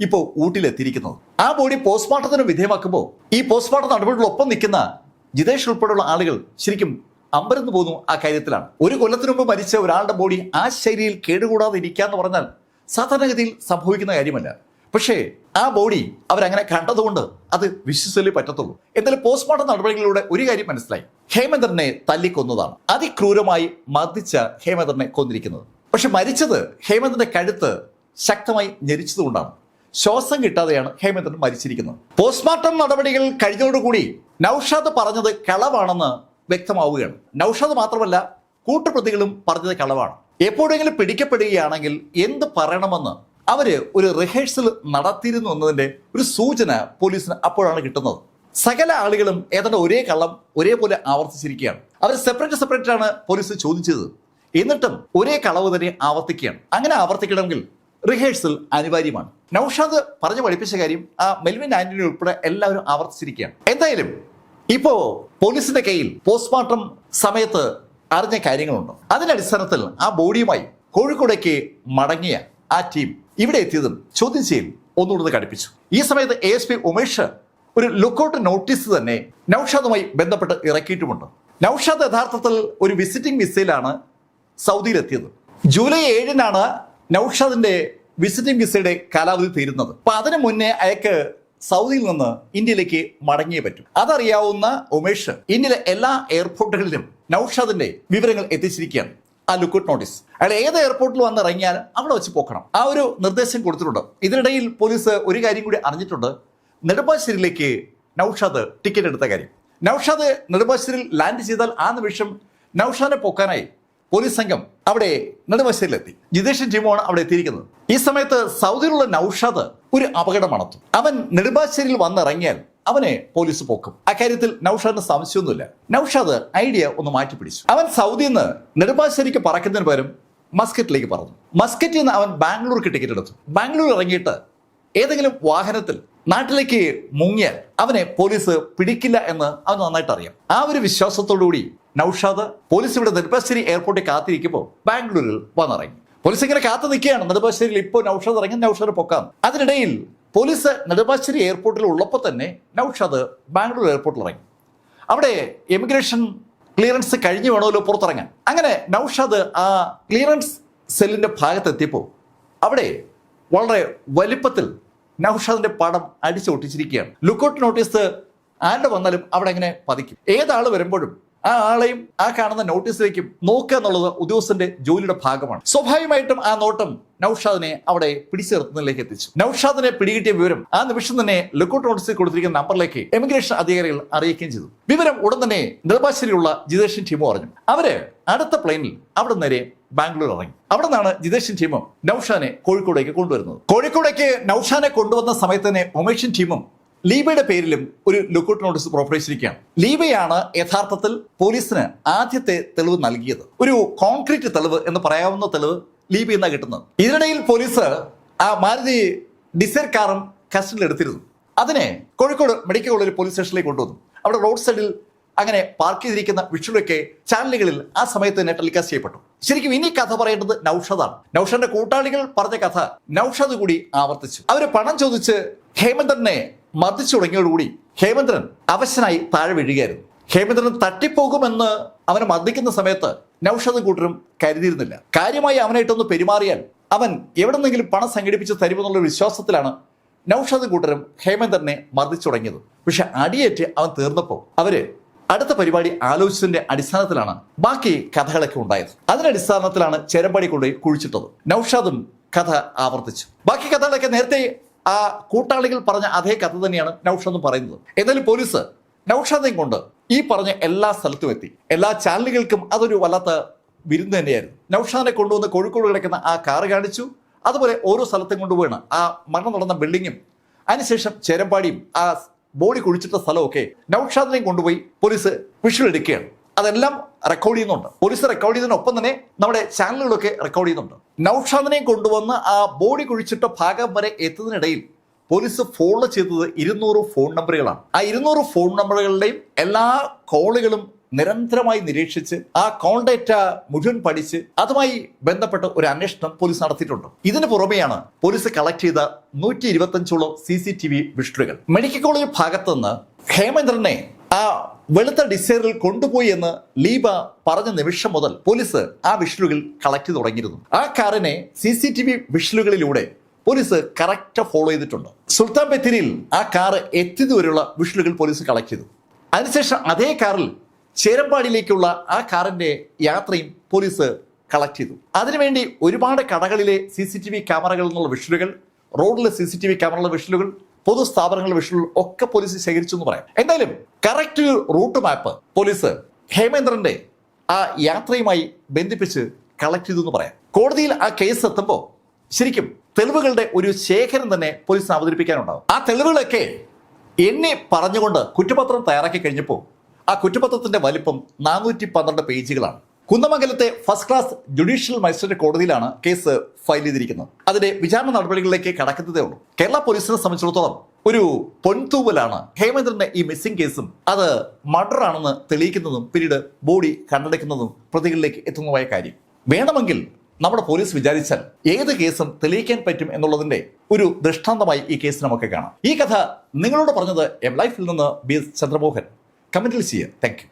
ഇപ്പോൾ ഊട്ടിലെത്തിയിരിക്കുന്നത് ആ ബോഡി പോസ്റ്റ്മോർട്ടത്തിന് വിധേയമാക്കുമ്പോൾ ഈ പോസ്റ്റ്മോർട്ടം നടപടികളൊപ്പം നിൽക്കുന്ന ജിതേഷ് ഉൾപ്പെടെയുള്ള ആളുകൾ ശരിക്കും അമ്പരന്ന് പോകുന്നു ആ കാര്യത്തിലാണ്. ഒരു കൊല്ലത്തിനു മുമ്പ് മരിച്ച ഒരാളുടെ ബോഡി ആ ശൈലിയിൽ കേടുകൂടാതെ ഇരിക്കുക എന്ന് പറഞ്ഞാൽ സാധാരണഗതിയിൽ സംഭവിക്കുന്ന കാര്യമല്ല. പക്ഷേ ആ ബോഡി അവരങ്ങനെ കണ്ടതുകൊണ്ട് അത് വിശ്വസിച്ചേ പറ്റത്തുള്ളൂ. എന്നാലും പോസ്റ്റ്മോർട്ടം നടപടികളിലൂടെ ഒരു കാര്യം മനസ്സിലായി. ഹേമേന്ദ്രനെ തല്ലിക്കൊന്നതാണ്. അതിക്രൂരമായി മർദ്ദിച്ച ഹേമേന്ദ്രനെ കൊന്നിരിക്കുന്നത്. പക്ഷെ മരിച്ചത് ഹേമേന്ദ്രന്റെ കഴുത്ത് ശക്തമായി ഞെരിച്ചതുകൊണ്ടാണ്. ശ്വാസം കിട്ടാതെയാണ് ഹേമേന്ദ്രൻ മരിച്ചിരിക്കുന്നത്. പോസ്റ്റ്മോർട്ടം നടപടികൾ കഴിഞ്ഞതോടുകൂടി നൌഷാദ് പറഞ്ഞത് കളവാണെന്ന് വ്യക്തമാവുകയാണ്. നൌഷാദ് മാത്രമല്ല കൂട്ടുപ്രതികളും പറഞ്ഞത് കളവാണ്. എപ്പോഴെങ്കിലും പിടിക്കപ്പെടുകയാണെങ്കിൽ എന്ത് പറയണമെന്ന് അവർ ഒരു റിഹേഴ്സൽ നടത്തിയിരുന്നു എന്നതിന്റെ ഒരു സൂചന പോലീസിന് അപ്പോഴാണ് കിട്ടുന്നത്. സകല ആളുകളും ഏതാണ്ട് ഒരേ കള്ളം ഒരേപോലെ ആവർത്തിച്ചിരിക്കുകയാണ്. അവർ സെപ്പറേറ്റ് സെപ്പറേറ്റ് ആണ് പോലീസ് ചോദിച്ചത്. എന്നിട്ടും ഒരേ കളവ് തന്നെ ആവർത്തിക്കുകയാണ്. അങ്ങനെ ആവർത്തിക്കണമെങ്കിൽ റിഹേഴ്സൽ അനിവാര്യമാണ്. നൌഷാദ് പറഞ്ഞു പഠിപ്പിച്ച കാര്യം ആ മെൽവിൻ ആന്റണി ഉൾപ്പെടെ എല്ലാവരും ആവർത്തിച്ചിരിക്കുകയാണ്. എന്തായാലും ഇപ്പോ പോലീസിന്റെ കയ്യിൽ പോസ്റ്റ്മോർട്ടം സമയത്ത് അറിഞ്ഞ കാര്യങ്ങളുണ്ട്. അതിന്റെ അടിസ്ഥാനത്തിൽ ആ ബോഡിയുമായി കോഴിക്കോടേക്ക് മടങ്ങിയ ആ ടീം ഇവിടെ എത്തിയതും ചോദ്യം ചെയ്യൽ ഒന്നുകൂടെ കടുപ്പിച്ചു ഈ സമയത്ത് എ എസ് പി ഉമേഷ് ഒരു ലുക്കൌട്ട് നോട്ടീസ് തന്നെ നൌഷാദുമായി ബന്ധപ്പെട്ട് ഇറക്കിയിട്ടുമുണ്ട്. നൌഷാദ് യഥാർത്ഥത്തിൽ ഒരു വിസിറ്റിംഗ് വിസയിലാണ് സൗദിയിലെത്തിയത്. ജൂലൈ ഏഴിനാണ് നൌഷാദിന്റെ വിസിറ്റിംഗ് വിസയുടെ കാലാവധി തീരുന്നത്. അപ്പൊ അതിനു മുന്നേ അയാൾക്ക് സൗദിയിൽ നിന്ന് ഇന്ത്യയിലേക്ക് മടങ്ങിയേ പറ്റും. അതറിയാവുന്ന ഉമേഷ് ഇന്ത്യയിലെ എല്ലാ എയർപോർട്ടുകളിലും നൌഷാദിന്റെ വിവരങ്ങൾ എത്തിച്ചിരിക്കുകയാണ്. ആ ലുക്കൗട്ട് നോട്ടീസ്. അയാൾ ഏത് എയർപോർട്ടിൽ വന്ന് ഇറങ്ങിയാൽ അവിടെ വെച്ച് പോക്കണം. ആ ഒരു നിർദ്ദേശം കൊടുത്തിട്ടുണ്ട്. ഇതിനിടയിൽ പോലീസ് ഒരു കാര്യം കൂടി അറിഞ്ഞിട്ടുണ്ട്. നെടുമ്പാശ്ശേരിയിലേക്ക് നൌഷാദ് ടിക്കറ്റ് എടുത്ത കാര്യം. നൌഷാദ് നെടുമ്പാശ്ശേരിയിൽ ലാൻഡ് ചെയ്താൽ ആ നിമിഷം നൌഷാദിനെ പൊക്കാനായി പോലീസ് സംഘം അവിടെ നെടുമശ്ശേരിയിലെത്തി ജിതേഷൻ ടീമുമാണ് അവിടെ എത്തിയിരിക്കുന്നത്. ഈ സമയത്ത് സൗദിയിലുള്ള നൌഷാദ് ഒരു അപകടം നടത്തും. അവൻ നെടുമ്പാശ്ശേരിയിൽ വന്നിറങ്ങിയാൽ അവനെ പോലീസ് പോക്കും. അക്കാര്യത്തിൽ നൌഷാദിന് സംശയമൊന്നുമില്ല. നൌഷാദ് ഐഡിയ ഒന്ന് മാറ്റി പിടിച്ചു അവൻ സൗദിയിൽ നിന്ന് നെടുമ്പാശ്ശേരിക്ക് പറക്കുന്നതിന് പകരം മസ്കറ്റിലേക്ക് പറന്നു. മസ്കറ്റിൽ നിന്ന് അവൻ ബാംഗ്ലൂർക്ക് ടിക്കറ്റ് എടുത്തു. ബാംഗ്ലൂർ ഇറങ്ങിയിട്ട് ഏതെങ്കിലും വാഹനത്തിൽ നാട്ടിലേക്ക് മുങ്ങിയാൽ അവനെ പോലീസ് പിടിക്കില്ല എന്ന് അവൻ നന്നായിട്ട് അറിയാം ആ ഒരു വിശ്വാസത്തോടുകൂടി നൌഷാദ് പോലീസ് ഇവിടെ നെടുമ്പാശ്ശേരി എയർപോർട്ടിൽ കാത്തിരിക്കുമ്പോൾ ബാംഗ്ലൂരിൽ വന്നിറങ്ങി. പോലീസ് ഇങ്ങനെ കാത്തു നിൽക്കുകയാണ്. നെടുമ്പാശ്ശേരിയിൽ ഇപ്പോൾ നൌഷാദ് ഇറങ്ങി നൌഷാദ് പൊക്കാം അതിനിടയിൽ പോലീസ് നെടുമ്പാശ്ശേരി എയർപോർട്ടിൽ ഉള്ളപ്പോൾ തന്നെ നൌഷാദ് ബാംഗ്ലൂർ എയർപോർട്ടിൽ ഇറങ്ങി. അവിടെ എമിഗ്രേഷൻ ക്ലിയറൻസ് കഴിഞ്ഞ് വേണമല്ലോ പുറത്തിറങ്ങാൻ. അങ്ങനെ നൌഷാദ് ആ ക്ലിയറൻസ് സെല്ലിന്റെ ഭാഗത്തെത്തിയപ്പോൾ അവിടെ വളരെ വലിപ്പത്തിൽ നൌഷാദിന്റെ പടം അടിച്ചൊട്ടിച്ചിരിക്കുകയാണ്. ലുക്കൗട്ട് നോട്ടീസ് ആരുടെ വന്നാലും അവിടെ അങ്ങനെ പതിക്കും. ഏതാൾ വരുമ്പോഴും ആ ആളെയും ആ കാണുന്ന നോട്ടീസിലേക്കും നോക്കുക എന്നുള്ളത് ഉദ്യോഗസ്ഥന്റെ ജോലിയുടെ ഭാഗമാണ്. സ്വാഭാവികമായിട്ടും ആ നോട്ടം നൌഷാദിനെ അവിടെ പിടിച്ചു നിർത്തുന്നതിലേക്ക് എത്തിച്ചു. നൌഷാദിനെ പിടികിട്ടിയ വിവരം ആ നിമിഷം തന്നെ ലുക്കൌട്ട് നോട്ടീസിൽ കൊടുത്തിരിക്കുന്ന നമ്പറിലേക്ക് എമിഗ്രേഷൻ അധികാരികൾ അറിയിക്കുകയും ചെയ്തു. വിവരം ഉടൻ തന്നെ നെടുമ്പാശ്ശേരിയുള്ള ജിതേഷൻ ടീമും അറിഞ്ഞു. അവർ അടുത്ത പ്ലെയിനിൽ അവിടെ നേരെ ബാംഗ്ലൂർ ഇറങ്ങി. അവിടെ നിന്നാണ് ജിതേഷൻ ടീമും നൌഷാനെ കോഴിക്കോടേക്ക് കൊണ്ടുവരുന്നത്. കോഴിക്കോടേക്ക് നൌഷാനെ കൊണ്ടുവന്ന സമയത്ത് തന്നെ ഉമേഷൻ ടീമും ലീബയുടെ പേരിലും ഒരു ലുക്കൗട്ട് നോട്ടീസ് പുറപ്പെടുവിച്ചിരിക്കുകയാണ്. ലീബയാണ് യഥാർത്ഥത്തിൽ പോലീസിന് ആദ്യത്തെ തെളിവ് നൽകിയത്. ഒരു കോൺക്രീറ്റ് തെളിവ് എന്ന് പറയാവുന്ന തെളിവ് ലീബി എന്നാണ് കിട്ടുന്നത്. ഇതിനിടയിൽ പോലീസ് ആ മാരുതി ഡിസൈർ കാറും കസ്റ്റഡിയിൽ എടുത്തിരുന്നു. അതിനെ കോഴിക്കോട് മെഡിക്കൽ കോളേജ് പോലീസ് സ്റ്റേഷനിലേക്ക് കൊണ്ടുവന്നു. അവിടെ റോഡ് സൈഡിൽ അങ്ങനെ പാർക്ക് ചെയ്തിരിക്കുന്ന വിഷുവിലൊക്കെ ചാനലുകളിൽ ആ സമയത്ത് തന്നെ ടെലികാസ്റ്റ് ചെയ്യപ്പെട്ടു. ശരിക്കും ഇനി കഥ പറയേണ്ടത് നൌഷദാണ്. നൌഷന്റെ കൂട്ടാളികൾ പറഞ്ഞ കഥ നൌഷദ് കൂടി ആവർത്തിച്ചു. അവർ പണം ചോദിച്ച് ഹേമന്തനെ മർദ്ദിച്ചു തുടങ്ങിയോടുകൂടി ഹേമന്ദ്രൻ അവശനായി താഴെ വീഴുകയായിരുന്നു. ഹേമന്ദ്രൻ തട്ടിപ്പോകുമെന്ന് അവനെ മർദ്ദിക്കുന്ന സമയത്ത് നൌഷാദും കൂട്ടരും കരുതിയിരുന്നില്ല. കാര്യമായി അവനായിട്ടൊന്ന് പെരുമാറിയാൽ അവൻ എവിടെന്നെങ്കിലും പണം സംഘടിപ്പിച്ച് തരുമെന്നുള്ള വിശ്വാസത്തിലാണ് നൌഷാദ് കൂട്ടരും ഹേമന്ദ്രനെ മർദ്ദിച്ചു തുടങ്ങിയത്. പക്ഷെ അടിയേറ്റ് അവൻ തീർന്നപ്പോൾ അവർ അടുത്ത പരിപാടി ആലോചിച്ചതിന്റെ അടിസ്ഥാനത്തിലാണ് ബാക്കി കഥകളൊക്കെ ഉണ്ടായത്. അതിന്റെ അടിസ്ഥാനത്തിലാണ് ചേരമ്പാടി കൊണ്ടുപോയി കുഴിച്ചിട്ടത്. നൌഷാദും കഥ ആവർത്തിച്ചു. ബാക്കി കഥകളൊക്കെ നേരത്തെ ആ കൂട്ടാളികൾ പറഞ്ഞ അതേ കഥ തന്നെയാണ് നൌഷാദും പറയുന്നത്. എന്നാലും പോലീസ് നൌഷാദയും കൊണ്ട് ഈ പറഞ്ഞ എല്ലാ സ്ഥലത്തും എത്തി. എല്ലാ ചാനലുകൾക്കും അതൊരു വല്ലാത്ത വിരുന്ന് തന്നെയായിരുന്നു. നൌഷാദിനെ കൊണ്ടുവന്ന് കോഴിക്കോട് കിടക്കുന്ന ആ കാറ് കാണിച്ചു. അതുപോലെ ഓരോ സ്ഥലത്തും കൊണ്ടുപോയാണ് ആ മരണം നടന്ന ബിൽഡിങ്ങും അതിനുശേഷം ചേരമ്പാടിയും ആ ബോഡി കുഴിച്ചിട്ട സ്ഥലമൊക്കെ നൌഷാദിനെയും കൊണ്ടുപോയി പോലീസ് വിഷ്വൽ എടുക്കുകയാണ്. അതെല്ലാം റെക്കോർഡ് ചെയ്യുന്നുണ്ട്. പോലീസ് റെക്കോർഡ് ചെയ്തതിനൊപ്പം തന്നെ നമ്മുടെ ചാനലുകളൊക്കെ റെക്കോർഡ് ചെയ്യുന്നുണ്ട്. നൌഷാദിനെ കൊണ്ടുവന്ന് ആ ബോഡി കുഴിച്ചിട്ട ഭാഗം വരെ എത്തുന്നതിനിടയിൽ പോലീസ് ഫോളോ ചെയ്തത് ഇരുന്നൂറ് ഫോൺ നമ്പറുകളാണ് ആ ഇരുന്നൂറ് ഫോൺ നമ്പറുകളുടെയും എല്ലാ കോളുകളും നിരന്തരമായി നിരീക്ഷിച്ച് ആ ഡേറ്റ മുഴുവൻ പഠിച്ച് അതുമായി ബന്ധപ്പെട്ട ഒരു അന്വേഷണം പോലീസ് നടത്തിയിട്ടുണ്ട്. ഇതിന് പുറമെയാണ് പോലീസ് കളക്ട് ചെയ്ത നൂറ്റി ഇരുപത്തഞ്ചോളം സി സി ടി വി വിഷ്ണുകൾ മെഡിക്കൽ കോളേജ് ഭാഗത്തുനിന്ന് ഹേമേന്ദ്രനെ ആ വെളുത്ത ഡിസൈറിൽ കൊണ്ടുപോയി എന്ന് ലീബ പറഞ്ഞ നിമിഷം മുതൽ പോലീസ് ആ വിഷലുകൾ കളക്ട് തുടങ്ങിയിരുന്നു. ആ കാറിനെ സി സി ടി വി വിഷലുകളിലൂടെ പോലീസ് കറക്റ്റ് ഫോളോ ചെയ്തിട്ടുണ്ട്. സുൽത്താൻ ബത്തേരിയിൽ ആ കാർ എത്തിയതുവരെയുള്ള വിഷലുകൾ പോലീസ് കളക്ട് ചെയ്തു. അതിനുശേഷം അതേ കാറിൽ ചേരമ്പാടിയിലേക്കുള്ള ആ കാറിന്റെ യാത്രയും പോലീസ് കളക്ട് ചെയ്തു. അതിനുവേണ്ടി ഒരുപാട് കടകളിലെ സി സി ടി വി ക്യാമറകളിൽ നിന്നുള്ള വിഷലുകൾ റോഡിലെ സി സി ടി വി ക്യാമറകളുടെ വിഷ്വലുകൾ പൊതു വിഷയം ഒക്കെ പോലീസ് ശേഖരിച്ചു എന്ന് പറയാം. എന്തായാലും കറക്റ്റ് റൂട്ട് മാപ്പ് പോലീസ് ഹേമേന്ദ്രന്റെ ആ യാത്രയുമായി ബന്ധിപ്പിച്ച് കളക്ട് ചെയ്തു എന്ന് പറയാം. കോടതിയിൽ ആ കേസ് എത്തുമ്പോൾ ശരിക്കും തെളിവുകളുടെ ഒരു ശേഖരം തന്നെ പോലീസ് അവതരിപ്പിക്കാനുണ്ടാവും. ആ തെളിവുകളൊക്കെ എന്നെ പറഞ്ഞുകൊണ്ട് കുറ്റപത്രം തയ്യാറാക്കി കഴിഞ്ഞപ്പോൾ ആ കുറ്റപത്രത്തിന്റെ വലിപ്പം നാനൂറ്റി പന്ത്രണ്ട് പേജുകളാണ്. കുന്നമംഗലത്തെ ഫസ്റ്റ് ക്ലാസ് ജുഡീഷ്യൽ മജിസ്ട്രേറ്റ് കോടതിയിലാണ് കേസ് ഫയൽ ചെയ്തിരിക്കുന്നത്. അതിന്റെ വിചാരണ നടപടികളിലേക്ക് കടക്കുന്നതേ ഉള്ളൂ. കേരള പോലീസിനെ സംബന്ധിച്ചിടത്തോളം ഒരു പൊൻതൂവലാണ് ഹേമേന്ദ്രന്റെ ഈ മിസ്സിംഗ് കേസും അത് മർഡർ ആണെന്ന് തെളിയിക്കുന്നതും പിന്നീട് ബോഡി കണ്ടെടുക്കുന്നതും പ്രതികളിലേക്ക് എത്തുന്നതുമായ കാര്യം. വേണമെങ്കിൽ നമ്മുടെ പോലീസ് വിചാരിച്ചാൽ ഏത് കേസും തെളിയിക്കാൻ പറ്റും എന്നുള്ളതിന്റെ ഒരു ദൃഷ്ടാന്തമായി ഈ കേസ് നമുക്ക് കാണാം. ഈ കഥ നിങ്ങളോട് പറഞ്ഞത് എം ലൈഫിൽ നിന്ന് ബി എസ് ചന്ദ്രമോഹൻ. കമന്റിൽ ചെയ്യുക. താങ്ക്